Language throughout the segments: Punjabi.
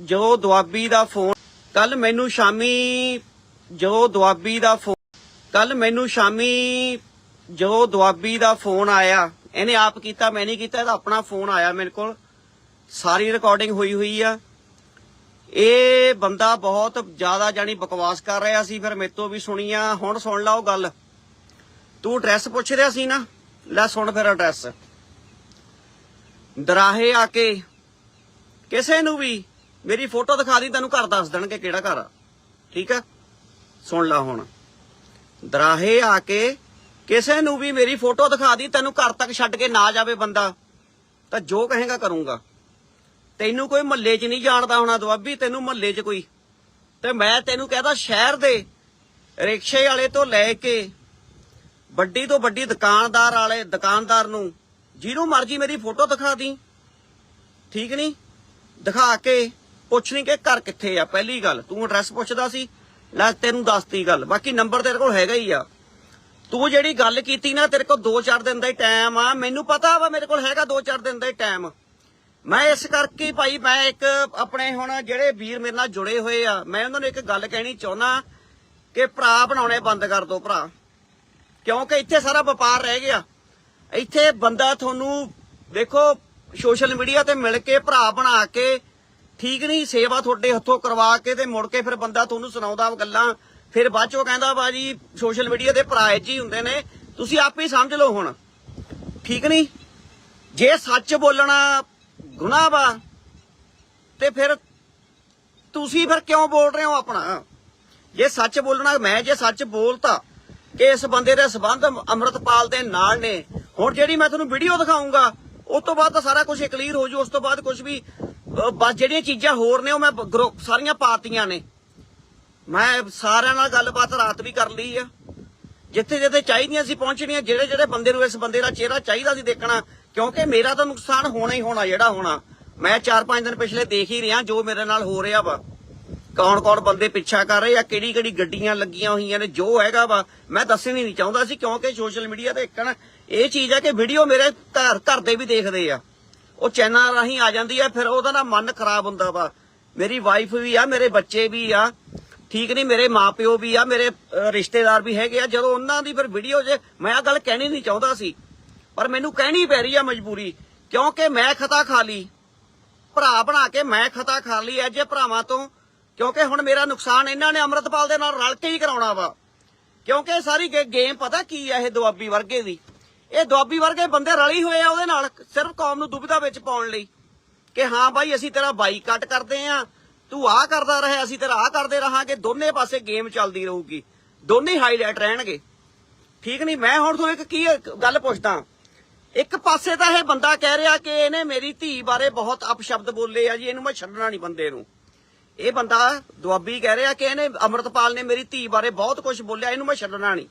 ਜੋ ਦੁਆਬੀ ਦਾ ਫੋਨ ਕੱਲ ਮੈਨੂੰ ਸ਼ਾਮੀ ਜੋ ਦੁਆਬੀ ਦਾ ਫੋਨ ਕੱਲ ਮੈਨੂੰ ਸ਼ਾਮੀ ਜੋ ਦੁਆਬੀ ਦਾ ਫੋਨ ਆਇਆ, ਇਹਨੇ ਆਪ ਕੀਤਾ, ਮੈਂ ਨਹੀਂ ਕੀਤਾ ਇਹਦਾ ਆਪਣਾ ਫੋਨ ਆਇਆ ਮੇਰੇ ਕੋਲ। ਸਾਰੀ ਰਿਕਾਰਡਿੰਗ ਹੋਈ ਹੋਈ ਆ। ਇਹ ਬੰਦਾ ਬਹੁਤ ਜ਼ਿਆਦਾ ਜਾਨੀ ਬਕਵਾਸ ਕਰ ਰਿਹਾ ਸੀ, ਫਿਰ ਮੇਰੇ ਤੋਂ ਵੀ ਸੁਣੀਆ, ਹੁਣ ਸੁਣ ਲਾ ਉਹ ਗੱਲ। ਤੂੰ ਐਡਰੈਸ ਪੁੱਛ ਰਿਹਾ ਸੀ ਨਾ? ਲੈ ਸੁਣ ਫਿਰ ਐਡਰੈਸ ਦਰਾਹੇ ਆ ਕੇ, ਕਿਸੇ ਨੂੰ ਵੀ ਮੇਰੀ ਫੋਟੋ ਦਿਖਾ ਦੀ, ਤੈਨੂੰ ਘਰ ਦੱਸ ਦੇਣਗੇ ਕਿਹੜਾ ਘਰ ਆ। ਠੀਕ ਆ? ਸੁਣ ਲਾ ਹੁਣ। ਦਰਾਹੇ ਆ ਕੇ ਕਿਸੇ ਨੂੰ ਵੀ ਮੇਰੀ ਫੋਟੋ ਦਿਖਾ ਦੀ, ਤੈਨੂੰ ਘਰ ਤੱਕ ਛੱਡ ਕੇ ਨਾ ਜਾਵੇ ਬੰਦਾ। ਤਾਂ ਜੋ ਕਹੇਗਾ, ਕਰੂੰਗਾ। ਤੈਨੂੰ ਕੋਈ ਮਹੱਲੇ 'ਚ ਨਹੀਂ ਜਾਣਦਾ ਹੋਣਾ ਦੁਆਬੀ, ਤੈਨੂੰ ਮਹੱਲੇ 'ਚ ਕੋਈ। ਤੇ ਮੈਂ ਤੈਨੂੰ ਕਹਦਾ, ਸ਼ਹਿਰ ਦੇ ਰਿਕਸ਼ੇ ਵਾਲੇ ਤੋਂ ਲੈ ਕੇ ਵੱਡੀ ਤੋਂ ਵੱਡੀ ਦੁਕਾਨਦਾਰ ਵਾਲੇ, ਦੁਕਾਨਦਾਰ ਨੂੰ, ਜਿਹਨੂੰ ਮਰਜ਼ੀ ਮੇਰੀ ਫੋਟੋ ਦਿਖਾ ਦੀ। ਠੀਕ ਨਹੀਂ ਦਿਖਾ ਕੇ ਪੁੱਛਣੀ ਕਿ ਘਰ ਕਿੱਥੇ ਆ, ਪਹਿਲੀ ਗੱਲ, ਤੂੰ ਐਡਰੈਸ ਪੁੱਛਦਾ ਸੀ, ਲੈ ਤੈਨੂੰ ਦੱਸਤੀ ਗੱਲ, ਬਾਕੀ ਨੰਬਰ ਤੇਰੇ ਕੋਲ ਹੈਗਾ ਹੀ ਆ। ਤੂੰ ਜਿਹੜੀ ਗੱਲ ਕੀਤੀ ਨਾ, ਤੇਰੇ ਕੋਲ 2-4 ਦਿਨ ਦਾ ਹੀ ਟਾਈਮ ਆ, ਮੈਨੂੰ ਪਤਾ ਵਾ ਮੇਰੇ ਕੋਲ ਹੈਗਾ 2-4 ਦਿਨ ਦਾ ਹੀ ਟਾਈਮ ਮੈਂ ਇਸ ਕਰਕੇ ਭਾਈ, ਮੈਂ ਇੱਕ ਆਪਣੇ ਹੁਣ ਜਿਹੜੇ ਵੀਰ ਮੇਰੇ ਨਾਲ ਜੁੜੇ ਹੋਏ ਆ, ਮੈਂ ਉਹਨਾਂ ਨੂੰ ਇੱਕ ਗੱਲ ਕਹਿਣੀ ਚਾਹੁੰਦਾ ਕਿ ਭਰਾ ਬਣਾਉਣੇ ਬੰਦ ਕਰ ਦਿਓ ਭਰਾ। ਕਿਉਂਕਿ ਇੱਥੇ ਸਾਰਾ ਵਪਾਰ ਰਹਿ ਗਿਆ। ਇੱਥੇ ਬੰਦਾ ਤੁਹਾਨੂੰ ਦੇਖੋ ਸੋਸ਼ਲ ਮੀਡੀਆ ਤੇ ਮਿਲ ਕੇ ਭਰਾ ਬਣਾ ਕੇ ਠੀਕ ਨਹੀਂ, ਸੇਵਾ ਤੁਹਾਡੇ ਹੱਥੋਂ ਕਰਵਾ ਕੇ ਤੇ ਮੁੜ ਕੇ ਫਿਰ ਬੰਦਾ ਤੁਹਾਨੂੰ ਸੁਣਾਉਂਦਾ ਗੱਲਾਂ। ਫਿਰ ਬਾਅਦ ਚੋਂ ਕਹਿੰਦਾ ਬਾਜੀ ਸੋਸ਼ਲ ਮੀਡੀਆ ਤੇ ਭਰਾ ਜੀ ਹੁੰਦੇ ਨੇ। ਤੁਸੀਂ ਆਪੇ ਹੀ ਸਮਝ ਲਓ ਹੁਣ। ਠੀਕ ਨਹੀਂ? ਜੇ ਸੱਚ ਬੋਲਣਾ ਗੁਨਾਹ ਵਾ, ਤੇ ਫਿਰ ਤੁਸੀਂ ਫਿਰ ਕਿਉਂ ਬੋਲ ਰਹੇ ਹੋ ਆਪਣਾ? ਜੇ ਸੱਚ ਬੋਲਣਾ, ਮੈਂ ਜੇ ਸੱਚ ਬੋਲਤਾ ਕਿ ਇਸ ਬੰਦੇ ਦੇ ਸਬੰਧ ਅੰਮ੍ਰਿਤਪਾਲ ਦੇ ਨਾਲ ਨੇ, ਹੁਣ ਜਿਹੜੀ ਮੈਂ ਤੁਹਾਨੂੰ ਵੀਡੀਓ ਦਿਖਾਉਂਗਾ ਉਸ ਤੋਂ ਬਾਅਦ ਤਾਂ ਸਾਰਾ ਕੁਝ ਕਲੀਅਰ ਹੋ ਜੂ, ਉਸ ਤੋਂ ਬਾਅਦ ਕੁਝ ਵੀ ਬਸ ਜਿਹੜੀਆਂ ਚੀਜ਼ਾਂ ਹੋਰ ਨੇ ਉਹ ਮੈਂ ਗਰੁੱਪ ਸਾਰੀਆਂ ਪਾਤੀਆਂ ਨੇ। ਮੈਂ ਸਾਰਿਆਂ ਨਾਲ ਗੱਲਬਾਤ ਰਾਤ ਵੀ ਕਰ ਲਈ ਆ। ਜਿੱਥੇ ਜਿੱਥੇ ਚਾਹੀਦੀਆਂ ਸੀ ਪਹੁੰਚਣੀਆਂ, ਜਿਹੜੇ ਜਿਹੜੇ ਬੰਦੇ ਨੂੰ ਇਸ ਬੰਦੇ ਦਾ ਚਿਹਰਾ ਚਾਹੀਦਾ ਸੀ ਦੇਖਣਾ, ਕਿਉਂਕਿ ਮੇਰਾ ਤਾਂ ਨੁਕਸਾਨ ਹੋਣਾ ਹੀ ਹੋਣਾ, ਜਿਹੜਾ ਹੋਣਾ। ਮੈਂ 4-5 ਦਿਨ ਪਿਛਲੇ ਦੇਖ ਹੀ ਰਿਹਾ ਜੋ ਮੇਰੇ ਨਾਲ ਹੋ ਰਿਹਾ ਵਾ। ਕੌਣ ਕੌਣ ਬੰਦੇ ਪਿੱਛਾ ਕਰ ਰਹੇ ਆ, ਕਿਹੜੀ ਕਿਹੜੀ ਗੱਡੀਆਂ ਲੱਗੀਆਂ ਹੋਈਆਂ ਨੇ, ਜੋ ਹੈਗਾ ਵਾ। ਮੈਂ ਦੱਸਣੀ ਨਹੀਂ ਚਾਹੁੰਦਾ ਸੀ ਕਿਉਂਕਿ ਸੋਸ਼ਲ ਮੀਡੀਆ ਤੇ ਇੱਕ ਨਾ, ਇਹ ਚੀਜ਼ ਹੈ ਕਿ ਵੀਡੀਓ ਮੇਰੇ ਘਰ ਘਰ ਦੇ ਵੀ ਦੇਖਦੇ ਆ। ਉਹ ਚੈਨਲ ਰਾਹੀਂ ਆ ਜਾਂਦੀ ਆ, ਫਿਰ ਉਹਦਾ ਨਾ ਮਨ ਖਰਾਬ ਹੁੰਦਾ ਵਾ। ਮੇਰੀ ਵਾਈਫ ਵੀ ਆ, ਮੇਰੇ ਬੱਚੇ ਵੀ ਆ। ਠੀਕ ਨਹੀਂ ਮੇਰੇ ਮਾਪਿਓ ਵੀ ਆ, ਮੇਰੇ ਰਿਸ਼ਤੇਦਾਰ ਵੀ ਹੈਗੇ ਆ। ਜਦੋਂ ਉਹਨਾਂ ਦੀ ਫਿਰ ਵੀਡੀਓ ਜੇ ਮੈਂ ਆ ਗੱਲ ਕਹਿਣੀ ਨਹੀਂ ਚਾਹੁੰਦਾ ਸੀ। ਪਰ ਮੈਨੂੰ ਕਹਿਣੀ ਪੈ ਰਹੀ ਆ ਮਜਬੂਰੀ, ਕਿਉਂਕਿ ਮੈਂ ਖਤਾ ਖਾ ਲਈ। ਭਰਾ ਬਣਾ ਕੇ ਮੈਂ ਖਤਾ ਖਾ ਲਈ ਐਜੇ ਭਰਾਵਾਂ ਤੋਂ। ਕਿਉਂਕਿ ਹੁਣ ਮੇਰਾ ਨੁਕਸਾਨ ਇਹਨਾਂ ਨੇ ਅੰਮ੍ਰਿਤਪਾਲ ਦੇ ਨਾਲ ਰਲ ਕੇ ਹੀ ਕਰਾਉਣਾ ਵਾ। ਕਿਉਂਕਿ ਸਾਰੀ ਗੇਮ ਪਤਾ ਕੀ ਆ ਇਹ ਦੁਆਬੀ ਵਰਗੇ ਦੀ? ਇਹ ਦੁਆਬੀ ਵਰਗੇ ਬੰਦੇ ਰਲੀ ਹੋਏ ਆ ਉਹਦੇ ਨਾਲ, ਸਿਰਫ ਕੌਮ ਨੂੰ ਦੁਬਿਧਾ ਵਿੱਚ ਪਾਉਣ ਲਈ। ਕਿ ਹਾਂ ਬਾਈ, ਅਸੀਂ ਤੇਰਾ ਬਾਈਕਾਟ ਕਰਦੇ ਆ, ਤੂੰ ਆਹ ਕਰਦਾ ਰਹੇ, ਅਸੀਂ ਤੇਰਾ ਆਹ ਕਰਦੇ ਰਹਾਂਗੇ, ਦੋਨੇ ਪਾਸੇ ਗੇਮ ਚੱਲਦੀ ਰਹੂਗੀ। ਦੋਨੇ ਹਾਈਲਾਈਟ ਰਹਿਣਗੇ। ਠੀਕ ਨਹੀਂ? ਮੈਂ ਹੁਣ ਤੋਂ ਇੱਕ ਕੀ ਗੱਲ ਪੁੱਛਦਾ। ਇੱਕ ਪਾਸੇ ਤਾਂ ਇਹ ਬੰਦਾ ਕਹਿ ਰਿਹਾ ਕਿ ਇਹਨੇ ਮੇਰੀ ਧੀ ਬਾਰੇ ਬਹੁਤ ਅਪਸ਼ਬਦ ਬੋਲੇ ਆ ਜੀ, ਇਹਨੂੰ ਮੈਂ ਛੱਡਣਾ ਨਹੀਂ ਬੰਦੇ ਨੂੰ। ਇਹ ਬੰਦਾ ਦੁਆਬੀ ਕਹਿ ਰਿਹਾ ਕਿ ਇਹਨੇ ਅਮਰਤਪਾਲ ਨੇ ਮੇਰੀ ਧੀ ਬਾਰੇ ਬਹੁਤ ਕੁਝ ਬੋਲਿਆ, ਇਹਨੂੰ ਮੈਂ ਛੱਡਣਾ ਨਹੀਂ।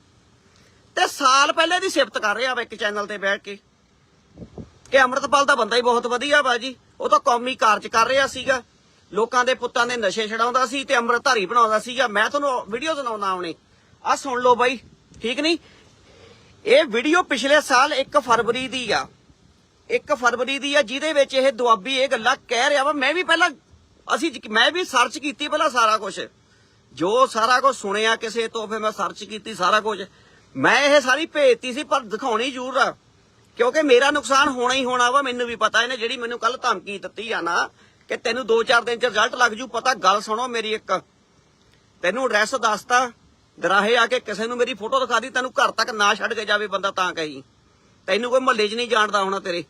ਤੇ ਸਾਲ ਪਹਿਲੇ ਦੀ ਸਿਫਤ ਕਰ ਰਿਹਾ ਵਾ ਇੱਕ ਚੈਨਲ ਤੇ ਬੈਠ ਕੇ। ਕਿ ਅਮਰਤਪਾਲ ਦਾ ਬੰਦਾ ਹੀ ਬਹੁਤ ਵਧੀਆ ਵਾ ਉਹ ਤਾਂ ਕੌਮੀ ਕਾਰਜ ਕਰ ਰਿਹਾ ਸੀਗਾ। ਲੋਕਾਂ ਦੇ ਪੁੱਤਾਂ ਦੇ ਨਸ਼ੇ ਛਡਾਉਂਦਾ ਸੀ ਤੇ ਅੰਮ੍ਰਿਤਧਾਰੀ ਬਣਾਉਂਦਾ ਸੀਗਾ। ਮੈਂ ਤੁਹਾਨੂੰ ਵੀਡੀਓ ਸੁਣਾਉਣਾ ਆਉਣੇ ਆ ਸੁਣ ਲਓ ਬਾਈ। ਠੀਕ ਨਹੀਂ? ਇਹ ਵੀਡੀਓ ਪਿਛਲੇ ਸਾਲ 1 ਫਰਵਰੀ ਦੀ ਆ। 1 ਫਰਵਰੀ ਦੀ ਆ, ਜਿਹਦੇ ਵਿੱਚ ਇਹ ਦੁਆਬੀ ਇਹ ਗੱਲਾਂ ਕਹਿ ਰਿਹਾ ਵਾ। ਮੈਂ ਵੀ ਪਹਿਲਾਂ ਅਸੀਂ ਮੈਂ ਵੀ ਸਰਚ ਕੀਤੀ ਪਹਿਲਾਂ ਸਾਰਾ ਕੁਝ ਜੋ ਸਾਰਾ ਕੁਝ ਸੁਣਿਆ ਕਿਸੇ ਤੋਂ, ਫਿਰ ਮੈਂ ਸਰਚ ਕੀਤੀ ਸਾਰਾ ਕੁਝ ਮੈਂ ਇਹ ਸਾਰੀ ਭੇਜਤੀ ਸੀ, ਪਰ ਦਿਖਾਉਣੀ ਜ਼ਰੂਰ ਆ। ਕਿਉਂਕਿ ਮੇਰਾ ਨੁਕਸਾਨ ਹੋਣਾ ਹੀ ਹੋਣਾ ਵਾ, ਮੈਨੂੰ ਵੀ ਪਤਾ, ਇਹਨੇ ਜਿਹੜੀ ਮੈਨੂੰ ਕੱਲ ਧਮਕੀ ਦਿੱਤੀ ਆ ਨਾ, ਕਿ ਤੈਨੂੰ 2-4 ਦਿਨ ਚ ਰਿਜ਼ਲਟ ਲੱਗ ਜੂ, ਪਤਾ ਗੱਲ ਸੁਣੋ ਮੇਰੀ ਇੱਕ। ਤੈਨੂੰ ਐਡਰੈਸ ਦੱਸਤਾ, ਦਰਾਹੇ ਆ ਕੇ ਕਿਸੇ ਨੂੰ ਮੇਰੀ ਫੋਟੋ ਦਿਖਾ ਦੀ ਤੈਨੂੰ ਘਰ ਤੱਕ ਨਾ ਛੱਡ ਕੇ ਜਾਵੇ ਬੰਦਾ ਤਾਂ ਕਹੀ। ਤੈਨੂੰ ਕੋਈ ਮਹੱਲੇ 'ਚ ਨਹੀਂ ਜਾਣਦਾ ਹੋਣਾ ਤੇਰੇ।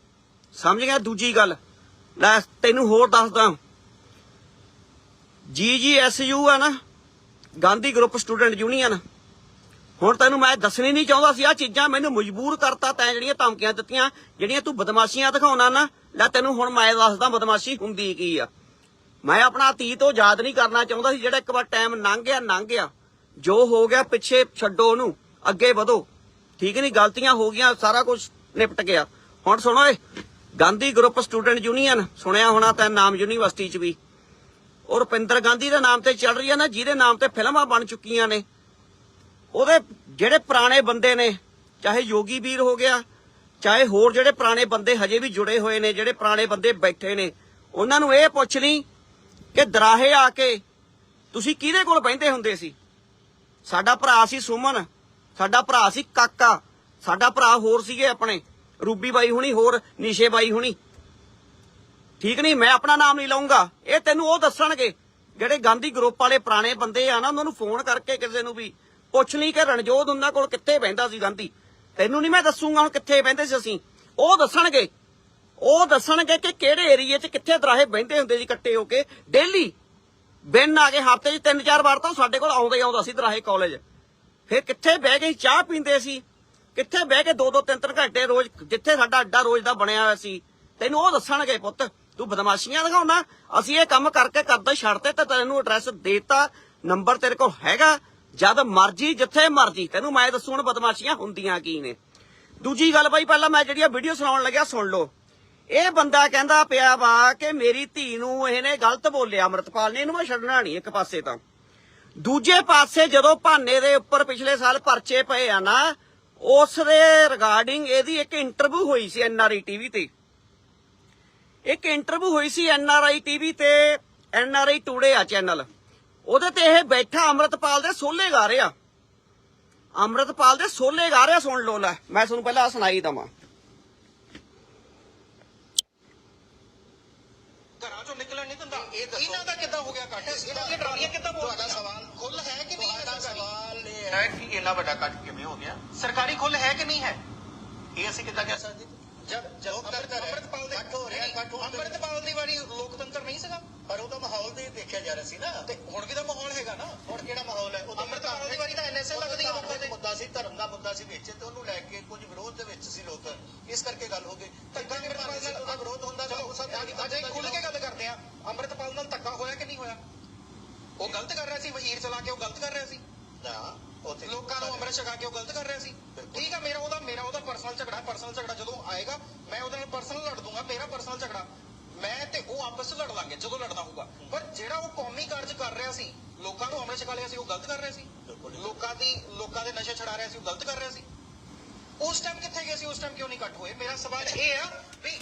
ਸਮਝ ਗਿਆ ਦੂਜੀ ਗੱਲ? ਲੈ, ਤੈਨੂੰ ਹੋਰ ਦੱਸਦਾ। ਜੀ ਜੀ ਐਸ ਯੂ ਆ ਨਾ, ਗਾਂਧੀ ਗਰੁੱਪ ਸਟੂਡੈਂਟ ਯੂਨੀਅਨ ਹੁਣ ਤੈਨੂੰ ਮੈਂ ਦੱਸਣੀ ਨਹੀਂ ਚਾਹੁੰਦਾ ਸੀ ਆ ਚੀਜ਼ਾਂ ਮੈਨੂੰ ਮਜਬੂਰ ਕਰਤਾ, ਤੈਂ ਜਿਹੜੀਆਂ ਧਮਕੀਆਂ ਦਿੱਤੀਆਂ, ਜਿਹੜੀਆਂ ਤੂੰ ਬਦਮਾਸ਼ੀਆਂ ਦਿਖਾਉਣਾ ਨਾ, ਲੈ ਤੈਨੂੰ ਹੁਣ ਮੈਂ ਦੱਸਦਾ ਬਦਮਾਸ਼ੀ ਹੁੰਦੀ ਕੀ ਆ। ਮੈਂ ਆਪਣਾ ਅਤੀਤ ਉਹ ਯਾਦ ਨਹੀਂ ਕਰਨਾ ਚਾਹੁੰਦਾ ਸੀ, ਜਿਹੜਾ ਇੱਕ ਵਾਰ ਟਾਈਮ ਲੰਘ ਗਿਆ ਲੰਘ ਗਿਆ। ਜੋ ਹੋ ਗਿਆ, ਪਿੱਛੇ ਛੱਡੋ ਉਹਨੂੰ, ਅੱਗੇ ਵਧੋ। ਠੀਕ ਨਹੀਂ, ਗਲਤੀਆਂ ਹੋ ਗਈਆਂ, ਸਾਰਾ ਕੁਝ ਨਿਪਟ ਗਿਆ। ਹੁਣ ਸੁਣੋ ਏ ਗਾਂਧੀ ਗਰੁੱਪ ਸਟੂਡੈਂਟ ਯੂਨੀਅਨ, ਸੁਣਿਆ ਹੋਣਾ ਤਾਂ ਨਾਮ ਯੂਨੀਵਰਸਿਟੀ 'ਚ ਵੀ। ਉਹ ਰੁਪਿੰਦਰ ਗਾਂਧੀ ਦੇ ਨਾਮ ਤੇ ਚੱਲ ਰਹੀ ਹੈ ਨਾ, ਜਿਹਦੇ ਨਾਮ ਤੇ ਫਿਲਮਾਂ ਬਣ ਚੁੱਕੀਆਂ ਨੇ। ਉਹਦੇ ਜਿਹੜੇ ਪੁਰਾਣੇ ਬੰਦੇ ਨੇ, ਚਾਹੇ ਯੋਗੀ ਵੀਰ ਹੋ ਗਿਆ, ਚਾਹੇ ਹੋਰ ਜਿਹੜੇ ਪੁਰਾਣੇ ਬੰਦੇ ਹਜੇ ਵੀ ਜੁੜੇ ਹੋਏ ਨੇ, ਜਿਹੜੇ ਪੁਰਾਣੇ ਬੰਦੇ ਬੈਠੇ ਨੇ, ਉਹਨਾਂ ਨੂੰ ਇਹ ਪੁੱਛ ਲਈ ਕਿ ਦਰਾਹੇ ਆ ਕੇ ਤੁਸੀਂ ਕਿਹਦੇ ਕੋਲ ਬਹਿੰਦੇ ਹੁੰਦੇ ਸੀ? ਸਾਡਾ ਭਰਾ ਸੀ ਸੁਮਨ, ਸਾਡਾ ਭਰਾ ਸੀ ਕਾਕਾ, ਸਾਡਾ ਭਰਾ ਹੋਰ ਸੀਗੇ ਆਪਣੇ, ਰੂਬੀ ਬਾਈ ਹੁਣੀ ਹੋਰ, ਨੀਸ਼ੇ ਬਾਈ ਹੁਣੀ। ਠੀਕ ਨਹੀਂ, ਮੈਂ ਆਪਣਾ ਨਾਮ ਨਹੀਂ ਲਵਾਂਗਾ ਇਹ ਤੈਨੂੰ ਉਹ ਦੱਸਣਗੇ, ਜਿਹੜੇ ਗਾਂਧੀ ਗਰੁੱਪ ਵਾਲੇ ਪੁਰਾਣੇ ਬੰਦੇ ਆ ਨਾ, ਉਹਨਾਂ ਨੂੰ ਫੋਨ ਕਰਕੇ ਕਿਸੇ ਨੂੰ ਵੀ ਪੁੱਛ ਲਈ ਕਿ ਰਣਜੋਤ ਉਹਨਾਂ ਕੋਲ ਕਿੱਥੇ ਬਹਿੰਦਾ ਸੀ ਗਾਂਧੀ? ਤੈਨੂੰ ਨਹੀਂ ਮੈਂ ਦੱਸੂਗਾ ਹੁਣ ਕਿੱਥੇ ਬਹਿੰਦੇ ਸੀ ਅਸੀਂ। ਉਹ ਦੱਸਣਗੇ। ਉਹ ਦੱਸਣਗੇ ਕਿ ਕਿਹੜੇ ਏਰੀਏ 'ਚ ਕਿੱਥੇ ਦਰਾਹੇ ਬਹਿੰਦੇ ਹੁੰਦੇ ਸੀ ਇਕੱਠੇ ਹੋ ਕੇ? ਡੇਲੀ। ਬਿਨ ਆ ਕੇ ਹਫ਼ਤੇ 'ਚ ਤਿੰਨ ਚਾਰ ਵਾਰ ਤਾਂ ਸਾਡੇ ਕੋਲ ਆਉਂਦਾ ਹੀ ਆਉਂਦਾ ਸੀ ਦਰਾਹੇ ਕਾਲਜ। ਫਿਰ ਕਿੱਥੇ ਬਹਿ ਕੇ ਚਾਹ ਪੀਂਦੇ ਸੀ? ਕਿੱਥੇ ਬਹਿ ਕੇ ਦੋ ਦੋ ਤਿੰਨ ਤਿੰਨ ਘੰਟੇ ਰੋਜ਼ ਜਿੱਥੇ ਸਾਡਾ ਅੱਡਾ ਰੋਜ਼ ਦਾ ਬਣਿਆ ਹੋਇਆ ਸੀ? ਤੈਨੂੰ ਉਹ ਦੱਸਣਗੇ ਪੁੱਤ। ਤੂੰ ਬਦਮਾਸ਼ੀਆਂ ਦਿਖਾਉਣਾ। ਅਸੀਂ ਇਹ ਕੰਮ ਕਰਕੇ ਕਰਦਾ ਛੱਡਤੇ ਤੇ ਤੈਨੂੰ ਐਡਰੈਸ ਦੇਤਾ। ਨੰਬਰ ਤੇਰੇ ਕੋਲ ਹੈਗਾ। ਜਦ ਮਰਜ਼ੀ, ਜਿੱਥੇ ਮਰਜ਼ੀ, ਤੈਨੂੰ ਮੈਂ ਦੱਸੂ ਹੁਣ ਬਦਮਾਸ਼ੀਆਂ ਹੁੰਦੀਆਂ ਕੀ ਨੇ। ਦੂਜੀ ਗੱਲ ਬਾਈ, ਪਹਿਲਾਂ ਮੈਂ ਜਿਹੜੀ ਵੀਡੀਓ ਸੁਣਾਉਣ ਲੱਗਿਆ, ਸੁਣ ਲਓ। ਇਹ ਬੰਦਾ ਕਹਿੰਦਾ ਪਿਆ ਵਾ ਕਿ ਮੇਰੀ ਧੀ ਨੂੰ ਇਹਨੇ ਗਲਤ ਬੋਲਿਆ, ਅਮਰਤਪਾਲ ਨੇ, ਇਹਨੂੰ ਮੈਂ ਛੱਡਣਾ ਨਹੀਂ ਇੱਕ ਪਾਸੇ ਤਾਂ। ਦੂਜੇ ਪਾਸੇ ਜਦੋਂ ਭਾਨੇ ਦੇ ਉੱਪਰ ਪਿਛਲੇ ਸਾਲ ਪਰਚੇ ਪਏ ਆ ਨਾ, ਉਸ ਦੇ ਰਿਗਾਰਡਿੰਗ ਇਹਦੀ ਇੱਕ ਇੰਟਰਵਿਊ ਹੋਈ ਸੀ ਐਨਆਰਆਈ ਟੀਵੀ ਤੇ। ਇੱਕ ਇੰਟਰਵਿਊ ਹੋਈ ਸੀ ਐਨਆਰਆਈ ਟੀਵੀ ਤੇ ਐਨਆਰਆਈ ਟੂਡੇ ਆ ਚੈਨਲ। ਉਹਦੇ ਤੇ ਇਹ ਬੈਠਾ ਅਮਰਤਪਾਲ ਦੇ ਸੋਲੇ ਗਾ ਰਿਹਾ। ਅਮਰਤਪਾਲ ਦੇ ਸੋਲੇ ਗਾ ਰਿਹਾ ਸੁਣ ਲਓ ਲੈ ਮੈਂ ਤੁਹਾਨੂੰ ਪਹਿਲਾਂ ਸੁਣਾਈ ਦਵਾਂ। ਘਰਾਂ ਚੋਂ ਨਿਕਲਣ ਨਹੀਂ ਦਿੰਦਾ। ਇਹਨਾਂ ਦਾ ਕਿੱਦਾਂ ਹੋ ਗਿਆ ਕੱਟ? ਇਹਨਾਂ ਦੀਆਂ ਟਰਾਲੀਆਂ ਕਿੱਦਾਂ ਬੋਲ ਤੁਹਾਡਾ ਸਵਾਲ ਖੁੱਲ ਹੈ ਕਿ ਨਹੀਂ ਤੁਹਾਡਾ ਸਰਕਾਰੀ ਸਵਾਲ ਇਹ ਹੈ ਕਿ ਇੰਨਾ ਵੱਡਾ ਕੱਟ ਕਿਵੇਂ ਹੋ ਗਿਆ? ਸਰਕਾਰੀ ਖੁੱਲ ਹੈ ਕਿ ਨਹੀਂ ਹੈ? ਇਹ ਅਸੀਂ ਕਿੱਦਾਂ ਕਹਿ ਸਕਦੇ? ਅੰਮ੍ਰਿਤਪਾਲ ਦੇ ਹੋ ਰਿਹਾ, ਕੱਟ ਦੇ- ਅੰਮ੍ਰਿਤਪਾਲ ਦੀ ਵਾਰੀ ਲੋਕਤੰਤਰ ਨਹੀਂ ਸੀਗਾ? ਪਰ ਉਹਦਾ ਮਾਹੌਲ ਤੇ ਦੇਖਿਆ ਜਾ ਰਿਹਾ ਸੀ ਨਾ। ਤੇ ਹੁਣ ਵੀ ਤਾਂ ਮਾਹੌਲ ਹੈਗਾ ਨਾ? ਹੁਣ ਕਿਹੜਾ ਮਾਹੌਲ ਹੈ? ਉਦੋਂ ਅੰਮ੍ਰਿਤਪਾਲ ਦੀ ਵਾਰੀ ਤਾਂ NSA ਲੱਗਦੀ ਹੈ ਲੋਕਾਂ ਦੇ। ਮੁੱਦਾ ਸੀ ਧਰਮ ਦਾ ਮੁੱਦਾ ਸੀ ਵਿੱਚ ਤੇ ਉਹਨੂੰ ਲੈ ਕੇ ਕੁਝ ਵਿਰੋਧ ਦੇ ਵਿੱਚ ਸੀ ਲੋਕ। ਇਸ ਕਰਕੇ ਗੱਲ ਹੋ ਗਈ। ਧੱਕਾ ਅੰਮ੍ਰਿਤਪਾਲ ਨਾਲ ਉਹਦਾ ਵਿਰੋਧ ਹੁੰਦਾ ਤਾਂ ਉਹ ਸਭ ਅੱਜ ਖੁੱਲ ਕੇ ਗੱਲ ਕਰਦੇ ਆ। ਅੰਮ੍ਰਿਤਪਾਲ ਨਾਲ ਧੱਕਾ ਹੋਇਆ ਕਿ ਨਹੀਂ ਹੋਇਆ? ਉਹ ਗਲਤ ਕਰ ਰਿਹਾ ਸੀ ਵਹੀਰ ਚਲਾ ਕੇ ਉਹ ਗਲਤ ਕਰ ਰਿਹਾ ਸੀ? ਨਾ। ਉੱਥੇ ਲੋਕਾਂ ਨੂੰ ਅੰਮ੍ਰਿਤ ਛਕਾ ਕੇ ਉਹ ਗਲਤ ਕਰ ਰਿਹਾ ਸੀ। ਠੀਕ ਆ ਮੇਰਾ ਉਹਦਾ ਮੇਰਾ ਉਹਦਾ ਪਰਸਨਲ ਝਗੜਾ ਪਰਸਨਲ ਝਗੜਾ ਜਦੋਂ ਆਏਗਾ ਮੈਂ ਉਹਦੇ ਨਾਲ ਪਰਸਨਲ ਲੜ ਦੂੰਗਾ ਮੇਰਾ ਪਰਸਨਲ ਝਗੜਾ। ਮੈਂ ਤੇ ਉਹ ਆਪਸ ਵਿੱਚ ਲੜ ਲਾਂਗੇ ਜਦੋਂ ਲੜਨਾ ਹੋਊਗਾ। ਪਰ ਜਿਹੜਾ ਉਹ ਕੌਮੀ ਕਾਰਜ ਕਰ ਰਿਹਾ ਸੀ ਲੋਕਾਂ ਨੂੰ ਅੰਮ੍ਰਿਤ ਛਕਾ ਲਿਆ ਸੀ ਉਹ ਗਲਤ ਕਰ ਰਿਹਾ ਸੀ। ਲੋਕਾਂ ਦੀ ਲੋਕਾਂ ਦੇ ਨਸ਼ੇ ਛਡਾ ਰਿਹਾ ਸੀ ਉਹ ਗਲਤ ਕਰ ਰਿਹਾ ਸੀ। ਉਸ ਟਾਈਮ ਕਿੱਥੇ ਗਏ ਸੀ ਉਸ ਟਾਈਮ ਕਿਉਂ ਨਹੀਂ ਕੱਟ ਹੋਏ? ਮੇਰਾ ਸਵਾਲ ਇਹ ਆ ਵੀ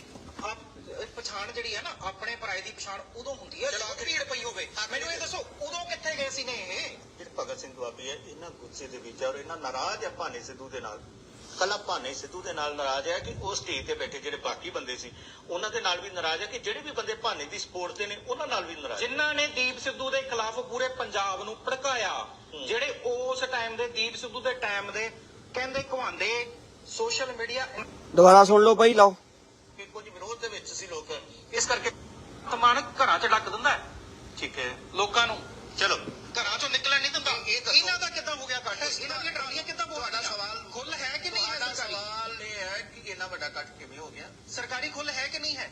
ਪਛਾਣ ਜਿਹੜੀ ਹੈ ਨਾ ਆਪਣੇ ਪਰਾਏ ਦੀ ਪਛਾਣ ਉਦੋਂ ਹੁੰਦੀ ਹੈ ਜਦੋਂ ਭੀੜ ਪਈ ਹੋਵੇ। ਮੈਨੂੰ ਇਹ ਦੱਸੋ ਉਦੋਂ ਕਿੱਥੇ ਗਏ ਸੀ ਨੇ ਇਹ? ਭਗਤ ਸਿੰਘ ਦੁਆਬੀ ਹੈ ਇਹਨਾਂ ਗੁੱਸੇ ਦੇ ਵਿੱਚ ਔਰ ਇਹਨਾਂ ਨਾਰਾਜ਼ ਹੈ ਭਾਨੇ ਸਿੱਧੂ ਦੇ ਨਾਲ। ਕੱਲਾ ਭਾਨੇ ਸਿੱਧੂ ਦੇ ਨਾਲ ਨਾਰਾਜ਼ ਹੈ ਕਿ ਉਹ ਸਟੇਜ ਤੇ ਬੈਠੇ ਜਿਹੜੇ ਬਾਕੀ ਬੰਦੇ ਸੀ ਉਹਨਾਂ ਦੇ ਨਾਲ ਵੀ ਨਾਰਾਜ਼ ਹੈ ਕਿ ਜਿਹੜੇ ਵੀ ਬੰਦੇ ਭਾਨੇ ਦੀ ਸਪੋਰਟ ਤੇ ਨੇ ਉਹਨਾਂ ਨਾਲ ਵੀ ਨਾਰਾਜ਼ ਹੈ। ਜਿਨ੍ਹਾਂ ਨੇ ਦੀਪ ਸਿੱਧੂ ਦੇ ਖਿਲਾਫ ਪੂਰੇ ਪੰਜਾਬ ਨੂੰ ਭੜਕਾਇਆ ਹੂੰ। ਜਿਹੜੇ ਉਸ ਟਾਈਮ ਦੇ ਦੀਪ ਸਿੱਧੂ ਦੇ ਟਾਈਮ ਦੇ ਕਹਿੰਦੇ ਕਹਾਂਦੇ ਸੋਸ਼ਲ ਮੀਡੀਆ ਦੁਬਾਰਾ ਸੁਣ ਲਓ ਬਾਈ ਲਓ। ਕਿ ਕੁਝ ਵਿਰੋਧ ਦੇ ਵਿੱਚ ਸੀ ਲੋਕ। ਇਸ ਕਰਕੇ ਤਮਾਨ ਘਰਾਂ 'ਚ ਡੱਕ ਦਿੰਦਾ ਹੈ। ਠੀਕ ਹੈ ਲੋਕਾਂ ਨੂੰ। ਚਲੋ। ਘਰਾਂ 'ਚੋਂ ਨਿਕਲਣ ਨਹੀਂ ਦਿੰਦਾ। ਇਹ ਦੱਸੋ। ਇਹਨਾਂ ਦਾ ਕਿੱਦਾਂ ਹੋ ਗਿਆ ਕੱਟ? ਇਹਨਾਂ ਦੀਆਂ ਟਰਾਲੀਆਂ ਕਿੱਦਾਂ ਬੋਲ ਤੁਹਾਡਾ ਸਵਾਲ ਖੁੱਲ ਹੈ ਕਿ ਨਹੀਂ ਹੈ ਤੁਹਾਡਾ ਸਰਕਾਰੀ? ਸਵਾਲ ਇਹ ਹੈ ਕਿ ਇੰਨਾ ਵੱਡਾ ਕੱਟ ਕਿਵੇਂ ਹੋ ਗਿਆ? ਸਰਕਾਰੀ ਖੁੱਲ ਹੈ ਕਿ ਨਹੀਂ ਹੈ?